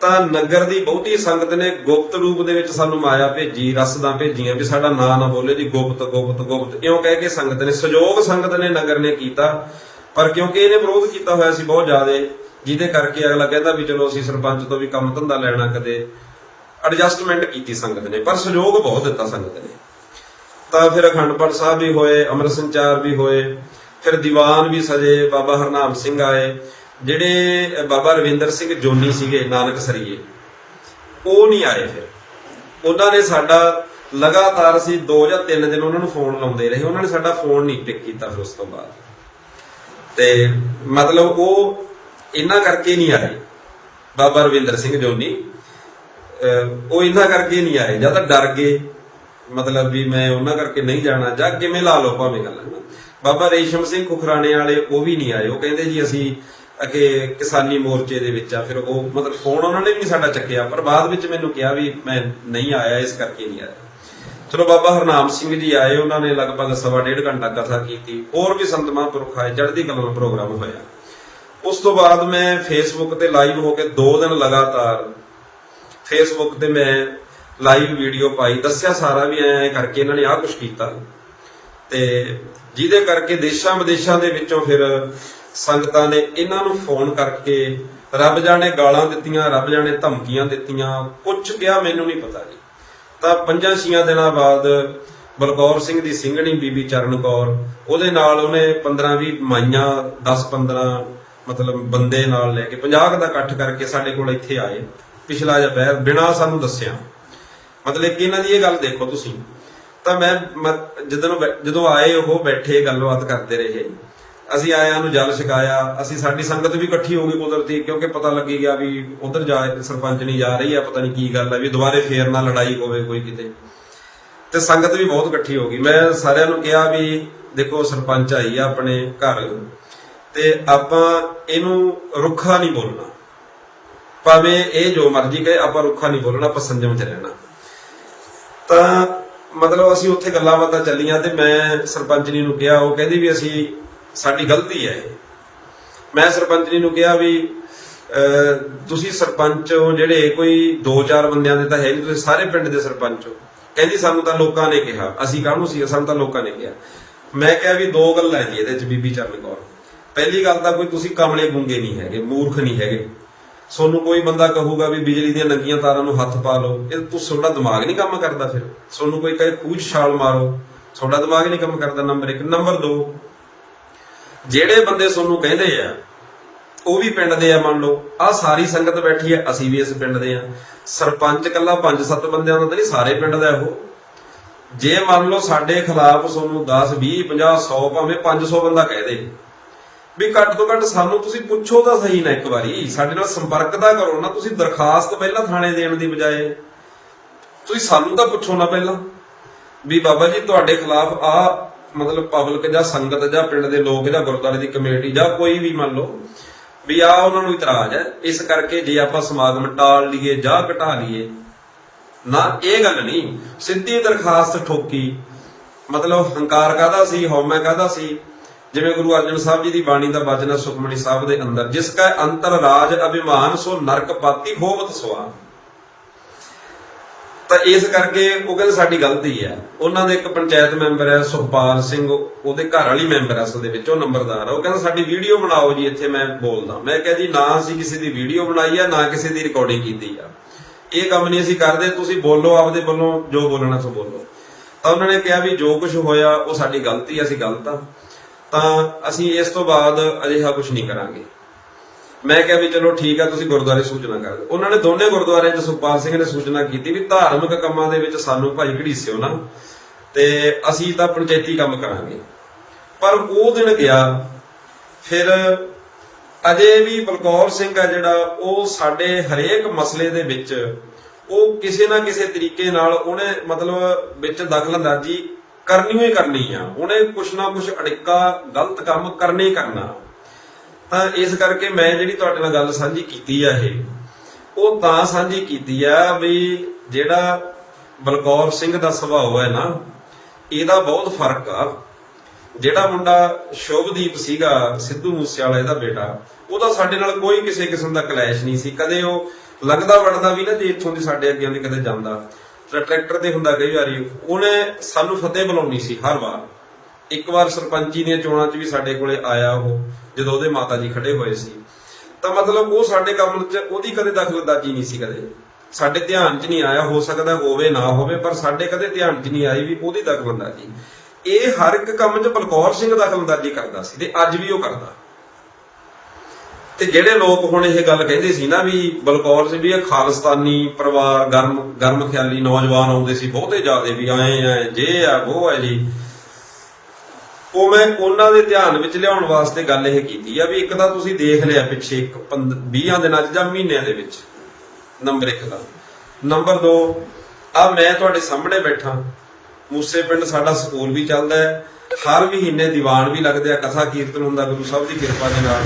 ਤਾਂ ਨਗਰ ਦੀ ਬਹੁਤੀ ਸੰਗਤ ਨੇ ਗੁਪਤ ਰੂਪ ਦੇ ਵਿੱਚ ਸਾਨੂੰ ਮਾਇਆ ਭੇਜੀ, ਰਸਦਾਂ ਭੇਜੀਆਂ ਵੀ ਸਾਡਾ ਨਾਂ ਨਾ ਬੋਲੇ ਜੀ, ਗੁਪਤ ਗੁਪਤ ਗੁਪਤ। ਇਉਂ ਕਹਿ ਕੇ ਸੰਗਤ ਨੇ, ਸਹਿਯੋਗ ਸੰਗਤ ਨੇ ਨਗਰ ਨੇ ਕੀਤਾ। ਪਰ ਕਿਉਂਕਿ ਇਹਨੇ ਵਿਰੋਧ ਕੀਤਾ ਹੋਇਆ ਸੀ ਬਹੁਤ ਜ਼ਿਆਦਾ, ਜਿਹਦੇ ਕਰਕੇ ਅਗਲਾ ਕਹਿੰਦਾ ਵੀ ਚਲੋ ਅਸੀਂ ਸਰਪੰਚ ਤੋਂ ਵੀ ਕੰਮ ਧੰਦਾ ਲੈਣਾ ਕਦੇ। ਐਡਜਸਟਮੈਂਟ ਕੀਤੀ ਸੰਗਤ ਨੇ, ਪਰ ਸਹਿਯੋਗ ਬਹੁਤ ਦਿੱਤਾ ਸੰਗਤ ਨੇ। ਤਾਂ ਫਿਰ ਅਖੰਡ ਪਾਠ ਸਾਹਿਬ ਵੀ ਹੋਏ ਅੰਮ੍ਰਿਤ ਸੰਚਾਰ ਵੀ ਹੋਏ। ਫਿਰ ਦੀਵਾਨ ਵੀ ਸਜੇ, ਬਾਬਾ ਹਰਨਾਮ ਸਿੰਘ ਆਏ, ਜਿਹੜੇ ਬਾਬਾ ਰਵਿੰਦਰ ਸਿੰਘ ਜੋਨੀ ਸੀਗੇ ਨਾਨਕ ਸਰੀਏ, ਉਹ ਨਹੀਂ ਆਏ ਫਿਰ। ਉਹਨਾਂ ਨੇ ਸਾਡਾ ਲਗਾਤਾਰ ਅਸੀਂ 2 ਜਾਂ 3 ਦਿਨ ਉਹਨਾਂ ਨੂੰ ਫੋਨ ਲਾਉਂਦੇ ਰਹੇ, ਉਹਨਾਂ ਨੇ ਸਾਡਾ ਫੋਨ ਨਹੀਂ ਪਿਕ ਕੀਤਾ ਫਿਰ ਉਸ ਤੋਂ ਬਾਅਦ। ਤੇ ਮਤਲਬ ਉਹ ਇਹਨਾਂ ਕਰਕੇ ਨਹੀਂ ਆਏ, ਬਾਬਾ ਰਵਿੰਦਰ ਸਿੰਘ ਜੋਨੀ ਉਹ ਇਹਨਾਂ ਕਰਕੇ ਨਹੀਂ ਆਏ, ਜਾਂ ਤਾਂ ਡਰ ਗਏ ਮਤਲਬ ਵੀ ਮੈਂ ਉਹਨਾਂ ਕਰਕੇ ਨਹੀਂ ਜਾਣਾ, ਜਾਂ ਕਿਵੇਂ ਲਾ ਲਓ ਭਾਵੇਂ ਗੱਲ ਹੈ ਬਾਬਾ ਰੇਸ਼ਮ ਸਿੰਘ ਖੁਖਰਾਣੇ ਵਾਲੇ ਉਹ ਵੀ ਨਹੀਂ ਆਏ। ਉਹ ਕਹਿੰਦੇ ਜੀ ਅਸੀਂ ਅਕੇ ਕਿਸਾਨੀ ਮੋਰਚੇ ਦੇ ਵਿੱਚ ਆ, ਫਿਰ ਉਹ ਮਤਲਬ ਫੋਨ ਉਹਨਾਂ ਨੇ ਵੀ ਨਹੀਂ ਸਾਡਾ ਚੱਕਿਆ, ਪਰ ਬਾਅਦ ਵਿੱਚ ਮੈਨੂੰ ਕਿਹਾ ਵੀ ਮੈਂ ਨਹੀਂ ਆਇਆ, ਇਸ ਕਰਕੇ ਨਹੀਂ ਆਇਆ। ਚਲੋ ਬਾਬਾ ਹਰਨਾਮ ਸਿੰਘ ਜੀ ਆਏ, ਉਹਨਾਂ ਨੇ ਲਗਭਗ ਸਵਾ ਡੇਢ ਘੰਟਾ ਕਥਾ ਕੀਤੀ। ਹੋਰ ਵੀ ਸੰਤ ਮਹਾਂਪੁਰਖ ਆਏ, ਚੜ੍ਹਦੀ ਕਲਾ ਦਾ ਪ੍ਰੋਗਰਾਮ ਹੋਇਆ। ਉਸ ਤੋਂ ਬਾਅਦ ਮੈਂ ਫੇਸਬੁੱਕ ਤੇ ਲਾਈਵ ਹੋ ਕੇ 2 ਦਿਨ ਲਗਾਤਾਰ ਫੇਸਬੁੱਕ ਤੇ ਮੈਂ ਲਾਈਵ ਵੀਡੀਓ ਪਾਈ, ਦੱਸਿਆ ਸਾਰਾ ਵੀ ਐ ਕਰਕੇ ਇਹਨਾਂ ਨੇ ਆਹ ਕੁਝ ਕੀਤਾ। ਤੇ ਜਿਹਦੇ ਕਰਕੇ ਦੇਸ਼ਾਂ ਵਿਦੇਸ਼ਾਂ ਦੇ ਵਿੱਚੋਂ ਫਿਰ ਸੰਗਤਾਂ ਨੇ ਇਹਨਾਂ ਨੂੰ ਫੋਨ ਕਰਕੇ ਰੱਬ ਜਾਣੇ ਗਾਲਾਂ ਦਿੱਤੀਆਂ, ਰੱਬ ਜਾਣੇ ਧਮਕੀਆਂ ਦਿੱਤੀਆਂ ਕੁਝ ਕਿਹਾ ਮੈਨੂੰ ਨਹੀਂ ਪਤਾ ਜੀ। ਤਾਂ ਪੰਜਾਂ ਛੀਆਂ ਦਿਨਾਂ ਬਾਅਦ ਬਲਕੌਰ ਸਿੰਘ ਦੀ ਸਿੰਘਣੀ ਬੀਬੀ ਚਰਨ ਕੌਰ, ਉਹਦੇ ਨਾਲ ਉਹਨੇ 15 20 ਮਾਈਆਂ 10 15 ਮਤਲਬ ਬੰਦੇ ਨਾਲ ਲੈ ਕੇ 50 ਦਾ ਇਕੱਠ ਕਰਕੇ ਸਾਡੇ ਕੋਲ ਇੱਥੇ ਆਏ। ਪਿਛਲਾ ਜਿਹਾ ਬਹਿਰ ਬਿਨਾ ਸਾਨੂੰ ਦੱਸਿਆ। ਮਤਲਬ ਕਿ ਇਹਨਾਂ ਦੀ ਇਹ ਗੱਲ ਦੇਖੋ ਤੁਸੀਂ, ਤਾਂ ਮੈਂ ਜਦੋਂ ਜਦੋਂ ਆਏ ਉਹ ਬੈਠੇ ਗੱਲਬਾਤ ਕਰਦੇ ਰਹੇ। ਅਸੀਂ ਆਇਆਂ ਨੂੰ ਜਲ ਛਕਾਇਆ, ਅਸੀਂ ਸਾਡੀ ਸੰਗਤ ਵੀ ਇਕੱਠੀ ਹੋ ਗਈ ਕੁਦਰਤੀ, ਕਿਉਂਕਿ ਪਤਾ ਲੱਗੀ ਗਿਆ ਵੀ ਉਧਰ ਜਾ, ਸਰਪੰਚ ਨਹੀਂ ਜਾ ਰਹੀ ਆ, ਪਤਾ ਨਹੀਂ ਕੀ ਗੱਲ ਹੈ ਵੀ ਦੁਬਾਰੇ ਫੇਰ ਨਾ ਲੜਾਈ ਹੋਵੇ ਕੋਈ ਕਿਤੇ। ਤੇ ਸੰਗਤ ਵੀ ਬਹੁਤ ਇਕੱਠੀ ਹੋ ਗਈ। ਮੈਂ ਸਾਰਿਆਂ ਨੂੰ ਕਿਹਾ ਵੀ ਦੇਖੋ ਸਰਪੰਚ ਆਈ ਆ ਆਪਣੇ ਘਰ। ਤੇ ਆਪਾਂ ਇਹਨੂੰ ਰੁੱਖਾ ਨਹੀਂ ਬੋਲਣਾ। ਭਾਵੇਂ ਇਹ ਜੋ ਮਰਜ਼ੀ ਕਹੇ, ਆਪਾਂ ਰੁੱਖਾ ਨਹੀਂ ਬੋਲਣਾ, ਆਪਾਂ ਸੰਜਮ ਚ ਰਹਿਣਾ। ਤਾਂ ਮਤਲਬ ਅਸੀਂ ਉੱਥੇ ਗੱਲਾਂ ਬਾਤਾਂ ਚੱਲੀਆਂ ਤੇ ਮੈਂ ਸਰਪੰਚਨੀ ਨੂੰ ਕਿਹਾ, ਉਹ ਕਹਿੰਦੀ ਵੀ ਅਸੀਂ, ਸਾਡੀ ਗਲਤੀ ਹੈ ਮੈਂ ਸਰਪੰਚਨੀ ਨੂੰ ਕਿਹਾ ਵੀ ਤੁਸੀਂ ਸਰਪੰਚ ਹੋ ਜਿਹੜੇ ਕੋਈ ਦੋ ਚਾਰ ਬੰਦਿਆਂ ਦੇ ਤਾਂ ਹੈ ਨਹੀਂ, ਤੁਸੀਂ ਸਾਰੇ ਪਿੰਡ ਦੇ ਸਰਪੰਚ ਹੋ। ਕਹਿੰਦੀ ਸਾਨੂੰ ਤਾਂ ਲੋਕਾਂ ਨੇ ਕਿਹਾ, ਅਸੀਂ ਕਾਹਨੂੰ ਸੀ ਸਾਨੂੰ ਤਾਂ ਲੋਕਾਂ ਨੇ ਕਿਹਾ। ਮੈਂ ਕਿਹਾ ਵੀ ਦੋ ਗੱਲਾਂ ਜੀ ਇਹਦੇ ਚ ਬੀਬੀ ਚਰਨ ਕੌਰ। ਪਹਿਲੀ ਗੱਲ ਤਾਂ ਕੋਈ ਤੁਸੀਂ ਕਮਲੇ ਗੁੰਗੇ ਨਹੀਂ ਹੈਗੇ, ਮੂਰਖ ਨਹੀਂ ਹੈਗੇ। ਸੋਨੂੰ ਕੋਈ ਬੰਦਾ ਕਹੂਗਾ ਵੀ ਬਿਜਲੀ ਦੀਆਂ ਨੰਗੀਆਂ ਤਾਰਾਂ ਨੂੰ ਹੱਥ ਪਾ ਲਓ। ਇਹ ਤੂੰ ਤੁਹਾਡਾ ਦਿਮਾਗ ਨਹੀਂ ਕੰਮ ਕਰਦਾ ਫਿਰ। ਸੋਨੂੰ ਕੋਈ ਕਹੇ, ਖੂਜ ਛਾਲ ਮਾਰੋ। ਤੁਹਾਡਾ ਦਿਮਾਗ ਨਹੀਂ ਕੰਮ ਕਰਦਾ, ਨੰਬਰ 1 ਨੰਬਰ 2 ਜਿਹੜੇ ਬੰਦੇ ਸੋਨੂੰ ਕਹਿੰਦੇ ਆ, ਉਹ ਵੀ ਪਿੰਡ ਦੇ ਆ, ਮੰਨ ਲਓ। ਆ ਸਾਰੀ ਸੰਗਤ ਬੈਠੀ ਆ, ਅਸੀਂ ਵੀ ਇਸ ਪਿੰਡ ਦੇ ਆ। ਸਰਪੰਚ ਕੱਲਾ 5-7 ਬੰਦਿਆਂ ਦਾ ਤਾਂ ਨਹੀਂ, ਸਾਰੇ ਪਿੰਡ ਦਾ ਉਹ ਜੇ ਮੰਨ ਲਓ ਸਾਡੇ ਖਿਲਾਫ ਸੋਨੂੰ 10 20 50 100 ਭਾਵੇਂ 500 ਬੰਦਾ ਕਹਿ ਦੇ ਵੀ ਘੱਟ ਤੋਂ ਘੱਟ ਸਾਨੂੰ ਤੁਸੀਂ ਪੁੱਛੋ ਤਾਂ ਸਹੀ ਨਾ ਇੱਕ ਵਾਰੀ। ਸਾਡੇ ਨਾਲ ਸੰਪਰਕ ਤਾਂ ਕਰੋ ਨਾ, ਤੁਸੀਂ ਦਰਖਾਸਤ ਪਹਿਲਾਂ ਥਾਣੇ ਦੇਣ ਦੀ ਬਜਾਏ। ਤੁਸੀਂ ਸਾਨੂੰ ਤਾਂ ਪੁੱਛੋ ਨਾ ਪਹਿਲਾਂ ਵੀ ਬਾਬਾ ਜੀ, ਤੁਹਾਡੇ ਖਿਲਾਫ ਆ ਮਤਲਬ ਪਬਲਿਕ ਜਾਂ ਸੰਗਤ ਜਾਂ ਪਿੰਡ ਦੇ ਲੋਕ ਜਾਂ ਗੁਰਦੁਆਰੇ ਦੀ ਕਮੇਟੀ ਜਾਂ ਕੋਈ ਵੀ ਮੰਨ ਲਓ ਵੀ ਆ ਉਹਨਾਂ ਨੂੰ ਇਤਰਾਜ਼ ਹੈ। ਇਸ ਕਰਕੇ ਜੇ ਆਪਾਂ ਸਮਾਗਮ ਟਾਲ ਲਈਏ ਜਾਂ ਘਟਾ ਲਈਏ, ਨਾ ਇਹ ਗੱਲ ਨਹੀਂ, ਸਿੱਧੀ ਦਰਖਾਸਤ ਠੋਕੀ। ਮਤਲਬ ਹੰਕਾਰ ਕਾਦਾ ਸੀ, ਹਉਮੈ ਕਾਦਾ ਸੀ? ਜਿਵੇਂ ਗੁਰੂ ਅਰਜਨ ਸਾਹਿਬ ਜੀ ਦੀ ਬਾਣੀ ਦਾ ਬਚਨ ਹੈ ਸੁਖਮਣੀ ਸਾਹਿਬ ਦੇ ਅੰਦਰ, ਜਿਸ ਕਾ ਅੰਤਰ ਰਾਜ ਅਭਿਮਾਨ, ਸੋ ਨਰਕ ਪਾਤੀ ਹੋਵਤ ਸੁਆ। ਤਾਂ ਇਸ ਕਰਕੇ ਉਹ ਕਹਿੰਦੇ ਸਾਡੀ ਗਲਤੀ ਹੈ। ਉਹਨਾਂ ਦੇ ਇੱਕ ਪੰਚਾਇਤ ਮੈਂਬਰ ਹੈ ਸੁਖਪਾਲ ਸਿੰਘ, ਉਹਦੇ ਘਰ ਵਾਲੀ ਮੈਂਬਰ ਅਸਲ ਦੇ ਵਿੱਚ, ਉਹ ਨੰਬਰਦਾਰ ਉਹ ਕਹਿੰਦਾ ਸਾਡੀ ਵੀਡੀਓ ਬਣਾਓ ਜੀ, ਇੱਥੇ ਮੈਂ ਬੋਲਦਾ। ਮੈਂ ਕਿਹਾ ਜੀ, ਨਾ ਅਸੀਂ ਕਿਸੇ ਦੀ ਵੀਡੀਓ ਬਣਾਈ ਆ, ਨਾ ਕਿਸੇ ਦੀ ਰਿਕਾਰਡਿੰਗ ਕੀਤੀ ਆ। ਇਹ ਕੰਮ ਨਹੀਂ ਅਸੀਂ ਕਰਦੇ, ਤੁਸੀਂ ਬੋਲੋ, ਆਪਦੇ ਵੱਲੋਂ ਜੋ ਬੋਲਣਾ ਸੋ ਬੋਲੋ। ਤਾਂ ਉਹਨਾਂ ਨੇ ਕਿਹਾ ਵੀ ਜੋ ਕੁਝ ਹੋਇਆ, ਉਹ ਸਾਡੀ ਗਲਤੀ ਅਸੀਂ ਗਲਤ ਆ ਤਾਂ ਅਸੀਂ ਇਸ ਤੋਂ ਬਾਅਦ ਅਜਿਹਾ ਕੁਝ ਨਹੀਂ ਕਰਾਂਗੇ। ਮੈਂ ਕਿਹਾ ਵੀ ਚਲੋ ਠੀਕ ਆ, ਤੁਸੀਂ ਗੁਰਦੁਆਰੇ ਸੂਚਨਾ ਕਰ ਦਿਓ। ਉਹਨਾਂ ਨੇ ਦੋਨੇ ਗੁਰਦੁਆਰਿਆਂ 'ਚ ਸੁਖਪਾਲ ਸਿੰਘ ਨੇ ਸੂਚਨਾ ਕੀਤੀ ਵੀ ਧਾਰਮਿਕ ਕੰਮਾਂ ਦੇ ਵਿੱਚ ਸਾਨੂੰ ਭਾਈ ਘੜੀਸਿਓ ਨਾ। ਤੇ ਅਸੀਂ ਤਾਂ ਪੰਚਾਇਤੀ ਕੰਮ ਕਰਾਂਗੇ। ਪਰ ਉਹ ਦਿਨ ਗਿਆ, ਫਿਰ ਅਜੇ ਵੀ ਬਲਕੌਰ ਸਿੰਘ ਆ ਜਿਹੜਾ, ਉਹ ਸਾਡੇ ਹਰੇਕ ਮਸਲੇ ਦੇ ਵਿੱਚ ਉਹ ਕਿਸੇ ਨਾ ਕਿਸੇ ਤਰੀਕੇ ਨਾਲ ਉਹਨੇ ਮਤਲਬ ਵਿੱਚ ਦਖਲ ਅੰਦਾਜ਼ੀ ਕਰਨੀ ਹੋਈ ਕਰਨੀ ਆ। ਉਹਨੇ ਕੁਛ ਨਾ ਕੁਛ ਅੜਿੱਕਾ, ਗਲਤ ਕੰਮ ਕਰਨੇ ਕਰਨਾ। ਤਾਂ ਇਸ ਕਰਕੇ ਮੈਂ ਜਿਹੜੀ ਤੁਹਾਡੇ ਨਾਲ ਗੱਲ ਸਾਂਝੀ ਕੀਤੀ ਆ ਇਹ, ਉਹ ਤਾਂ ਸਾਂਝੀ ਕੀਤੀ ਆ ਵੀ ਜਿਹੜਾ ਬਲਕੌਰ ਸਿੰਘ ਦਾ ਸੁਭਾਅ ਹੈ ਨਾ, ਇਹਦਾ ਬਹੁਤ ਫ਼ਰਕ ਆ। ਜਿਹੜਾ ਮੁੰਡਾ ਸ਼ੁਭਦੀਪ ਸੀਗਾ, ਸਿੱਧੂ ਮੂਸੇਵਾਲੇ ਦਾ ਬੇਟਾ, ਉਹਦਾ ਸਾਡੇ ਨਾਲ ਕੋਈ ਕਿਸੇ ਕਿਸਮ ਦਾ ਕਲੈਸ਼ ਨਹੀਂ ਸੀ। ਕਦੇ ਉਹ ਲੱਗਦਾ ਵੜਦਾ ਵੀ ਨਾ ਜੇ ਇੱਥੋਂ ਦੀ ਸਾਡੇ ਅੱਗੇ ਦੀ ਕਦੇ ਜਾਂਦਾ। ਟਰੈਕਟਰ ਤੇ ਹੁੰਦਾ ਕਈ ਵਾਰੀ, ਉਹਨੇ ਸਾਨੂੰ ਫਤਿਹ ਬੁਲਾਉਣੀ ਸੀ ਹਰ ਵਾਰ। ਇੱਕ ਵਾਰ ਸਰਪੰਚੀ ਦੀਆਂ ਚੋਣਾਂ 'ਚ ਵੀ ਸਾਡੇ ਕੋਲੇ ਆਇਆ ਉਹ, ਜਦੋਂ ਉਹਦੇ ਮਾਤਾ ਜੀ ਖੜੇ ਹੋਏ ਸੀ। ਤਾਂ ਮਤਲਬ ਉਹ ਸਾਡੇ ਕੰਮ 'ਚ, ਉਹਦੀ ਕਦੇ ਦਖਲਅੰਦਾਜ਼ੀ ਨਹੀਂ ਸੀ ਕਦੇ। ਸਾਡੇ ਧਿਆਨ 'ਚ ਨਹੀਂ ਆਇਆ, ਹੋ ਸਕਦਾ ਹੋਵੇ, ਨਾ ਹੋਵੇ, ਪਰ ਸਾਡੇ ਕਦੇ ਧਿਆਨ 'ਚ ਨਹੀਂ ਆਈ ਵੀ ਉਹਦੀ ਦਖਲਅੰਦਾਜ਼ੀ। ਇਹ ਹਰ ਇੱਕ ਕੰਮ 'ਚ ਬਲਕੌਰ ਸਿੰਘ ਦਖਲਅੰਦਾਜ਼ੀ ਕਰਦਾ ਸੀ ਤੇ ਅੱਜ ਵੀ ਉਹ ਕਰਦਾ। ਤੇ ਜਿਹੜੇ ਲੋਕ ਹੁਣ ਇਹ ਗੱਲ ਕਹਿੰਦੇ ਸੀ ਨਾ ਵੀ ਬਲਕੌਰ ਸਿੰਘ ਵੀ ਇਹ ਖਾਲਿਸਤਾਨੀ ਪਰਿਵਾਰ, ਗਰਮ ਗਰਮ ਖਿਆਲੀ ਨੌਜਵਾਨ ਆਉਂਦੇ ਸੀ, ਬਹੁਤੇ ਜ਼ਿਆਦੇ ਵੀ ਆਏ ਆ, ਜੇ ਆ, ਉਹ ਹੈ ਜੀ। ਉਹ ਮੈਂ ਉਹਨਾਂ ਦੇ ਧਿਆਨ ਵਿੱਚ ਲਿਆਉਣ ਵਾਸਤੇ ਗੱਲ ਇਹ ਕੀਤੀ ਆ ਵੀ ਇੱਕ ਤਾਂ ਤੁਸੀਂ ਦੇਖ ਲਿਆ ਪਿੱਛੇ 20 ਦਿਨਾਂ 'ਚ ਜਾਂ ਮਹੀਨਿਆਂ ਦੇ ਵਿੱਚ, ਨੰਬਰ 1 ਦਾ। ਨੰਬਰ 2 ਆ ਮੈਂ ਤੁਹਾਡੇ ਸਾਹਮਣੇ ਬੈਠਾ। ਮੂਸੇ ਪਿੰਡ ਸਾਡਾ ਸਕੂਲ ਵੀ ਚੱਲਦਾ ਹੈ। ਹਰ ਮਹੀਨੇ ਦੀਵਾਨ ਵੀ ਲੱਗਦੇ ਆ, ਕਥਾ ਕੀਰਤਨ ਹੁੰਦਾ, ਗੁਰੂ ਸਾਹਿਬ ਦੀ ਕਿਰਪਾ ਦੇ ਨਾਲ।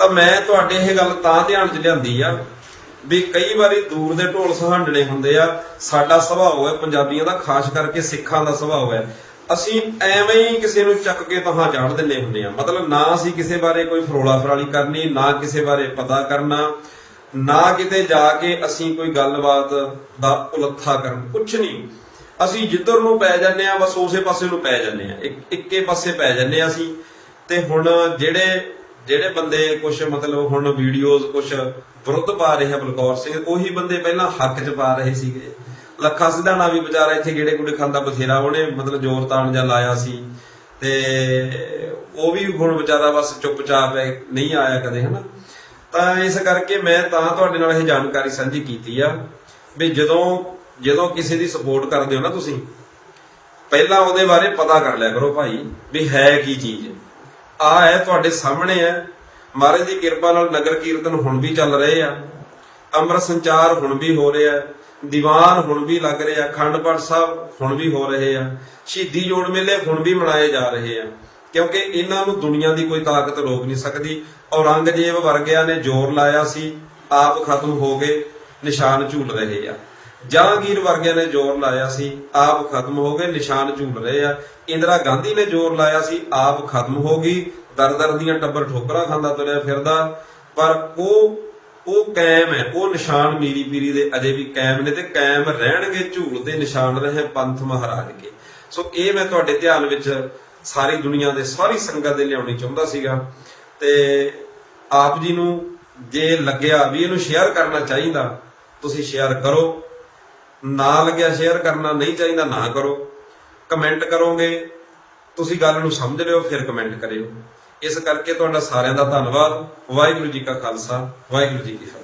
ਤਾਂ ਮੈਂ ਤੁਹਾਡੇ ਇਹ ਗੱਲ ਤਾਂ ਧਿਆਨ 'ਚ ਲਿਆਂਦੀ ਆ ਵੀ ਕਈ ਵਾਰੀ ਦੂਰ ਦੇ ਢੋਲ ਸਹਾਂਡਣੇ ਹੁੰਦੇ ਆ, ਸਾਡਾ ਸੁਭਾਅ ਹੈ ਪੰਜਾਬੀਆਂ ਦਾ ਖਾਸ ਕਰਕੇ ਸਿੱਖਾਂ ਦਾ ਸੁਭਾਅ ਹੈ ਅਸੀਂ ਐਵੇਂ ਹੀ ਕਿਸੇ ਨੂੰ ਚੱਕ ਕੇ ਤਹਾਂ ਚਾੜ ਦਿੰਦੇ ਹੁੰਦੇ ਆ। ਮਤਲਬ ਨਾ ਅਸੀਂ ਕਿਸੇ ਬਾਰੇ ਕੋਈ ਫਰੋਲਾ ਫਰਾਲੀ ਕਰਨੀ, ਨਾ ਕਿਸੇ ਬਾਰੇ ਪਤਾ ਕਰਨਾ, ਨਾ ਕਿਤੇ ਜਾ ਕੇ ਅਸੀਂ ਕੋਈ ਗੱਲਬਾਤ ਦਾ ਉਲੱਥਾ ਕਰਨ, ਕੁਛ ਨਹੀਂ। ਅਸੀਂ ਜਿੱਧਰ ਨੂੰ ਪੈ ਜਾਂਦੇ ਆ, ਬਸ ਉਸੇ ਪਾਸੇ ਨੂੰ ਪੈ ਜਾਂਦੇ ਆ। ਇੱਕ ਇੱਕੇ ਪਾਸੇ ਪੈ ਜਾਂਦੇ ਆ ਅਸੀਂ। ਤੇ ਹੁਣ ਜਿਹੜੇ ਜਿਹੜੇ ਬੰਦੇ ਕੁਝ ਮਤਲਬ ਹੁਣ ਵੀਡੀਓਜ਼ ਕੁਝ ਵਿਰੁੱਧ ਪਾ ਰਹੇ ਆ ਬਲਕੌਰ ਸਿੰਘ, ਉਹੀ ਬੰਦੇ ਪਹਿਲਾਂ ਹੱਕ 'ਚ ਪਾ ਰਹੇ ਸੀਗੇ। ਲੱਖਾ ਸਿਧਾਣਾ ਵੀ ਵਿਚਾਰਾ ਇੱਥੇ ਗੇੜੇ ਗੁੜੇ ਖਾਂਦਾ ਬਥੇਰਾ, ਉਹਨੇ ਮਤਲਬ ਜ਼ੋਰ ਤਾਣ ਜਾਂ ਲਾਇਆ ਸੀ। ਤੇ ਉਹ ਵੀ ਹੁਣ ਵਿਚਾਰਾ ਬਸ ਚੁੱਪਚਾਪ ਹੈ, ਨਹੀਂ ਆਇਆ ਕਦੇ, ਹਨਾ? ਤਾਂ ਇਸ ਕਰਕੇ ਮੈਂ ਤਾਂ ਤੁਹਾਡੇ ਨਾਲ ਇਹ ਜਾਣਕਾਰੀ ਸਾਂਝੀ ਕੀਤੀ ਆ ਵੀ ਜਦੋਂ ਜਦੋਂ ਕਿਸੇ ਦੀ ਸਪੋਰਟ ਕਰਦੇ ਹੋ ਨਾ ਤੁਸੀਂ, ਪਹਿਲਾਂ ਉਹਦੇ ਬਾਰੇ ਪਤਾ ਕਰ ਲਿਆ ਕਰੋ ਭਾਈ ਵੀ ਹੈ ਕੀ ਚੀਜ਼। ਆ ਹੈ ਤੁਹਾਡੇ ਸਾਹਮਣੇ ਹੈ। ਮਹਾਰਾਜ ਦੀ ਕਿਰਪਾ ਨਾਲ ਨਗਰ ਕੀਰਤਨ ਹੁਣ ਵੀ ਚੱਲ ਰਹੇ ਆ। ਅੰਮ੍ਰਿਤ ਸੰਚਾਰ ਹੁਣ ਵੀ ਹੋ ਰਿਹਾ ਦੀਵਾਨ ਹੁਣ ਵੀ ਲੱਗ ਰਿਹਾ ਅਖੰਡ ਪਾਠ ਸਾਹਿਬ ਹੁਣ ਵੀ ਹੋ ਰਹੇ ਆ। ਸ਼ਹੀਦੀ ਜੋੜ ਮੇਲੇ ਹੁਣ ਵੀ ਮਨਾਏ ਜਾ ਰਹੇ ਆ। ਕਿਉਂਕਿ ਇਹਨਾਂ ਨੂੰ ਦੁਨੀਆ ਦੀ ਕੋਈ ਤਾਕਤ ਰੋਕ ਨਹੀਂ ਸਕਦੀ। ਔਰੰਗਜ਼ੇਬ ਵਰਗਿਆਂ ਨੇ ਜ਼ੋਰ ਲਾਇਆ ਸੀ। ਆਪ ਖਤਮ ਹੋ ਗਏ। ਨਿਸ਼ਾਨ ਝੂਲ ਰਹੇ ਆ। ਜਹਾਂਗੀਰ ਵਰਗਿਆਂ ਨੇ ਜ਼ੋਰ ਲਾਇਆ ਸੀ, ਆਪ ਖਤਮ ਹੋ ਗਏ, ਨਿਸ਼ਾਨ ਝੂਲ ਰਹੇ ਆ। ਇੰਦਰਾ ਗਾਂਧੀ ਨੇ ਜ਼ੋਰ ਲਾਇਆ ਸੀ, ਆਪ ਖਤਮ ਹੋ ਗਈ। ਦਰ ਦੀਆਂ ਟੱਬਰ ਠੋਕਰਾਂ ਖਾਂਦਾ ਤੁਰਿਆ ਫਿਰਦਾ। ਪਰ ਉਹ ਉਹ ਕਾਇਮ ਹੈ, ਉਹ ਨਿਸ਼ਾਨ ਮੀਰੀ ਪੀਰੀ ਦੇ ਅਜੇ ਵੀ ਕਾਇਮ ਨੇ ਤੇ ਕਾਇਮ ਰਹਿਣਗੇ ਝੂਲਦੇ ਨਿਸ਼ਾਨ ਰਹੇ ਪੰਥ ਮਹਾਰਾਜ ਕੇ ਸੋ ਇਹ ਮੈਂ ਤੁਹਾਡੇ ਧਿਆਨ ਵਿੱਚ ਸਾਰੀ ਦੁਨੀਆ ਦੇ ਸਾਰੀ ਸੰਗਤ ਦੇ ਲਿਆਉਣੀ ਚਾਹੁੰਦਾ ਸੀਗਾ। ਤੇ ਆਪ ਜੀ ਨੂੰ ਜੇ ਲੱਗਿਆ ਵੀ ਇਹਨੂੰ ਸ਼ੇਅਰ ਕਰਨਾ ਚਾਹੀਦਾ, ਤੁਸੀਂ ਸ਼ੇਅਰ ਕਰੋ। ਨਾ ਲੱਗਿਆ ਸ਼ੇਅਰ ਕਰਨਾ ਨਹੀਂ ਚਾਹੀਦਾ, ਨਾ ਕਰੋ। ਕਮੈਂਟ ਕਰੋਗੇ, ਤੁਸੀਂ ਗੱਲ ਨੂੰ ਸਮਝ ਲਿਓ, ਫਿਰ ਕਮੈਂਟ ਕਰਿਓ। ਇਸ ਕਰਕੇ ਤੁਹਾਡਾ ਸਾਰਿਆਂ ਦਾ ਧੰਨਵਾਦ। ਵਾਹਿਗੁਰੂ ਜੀ ਕਾ ਖਾਲਸਾ, ਵਾਹਿਗੁਰੂ ਜੀ ਕੀ ਫਤਿਹ।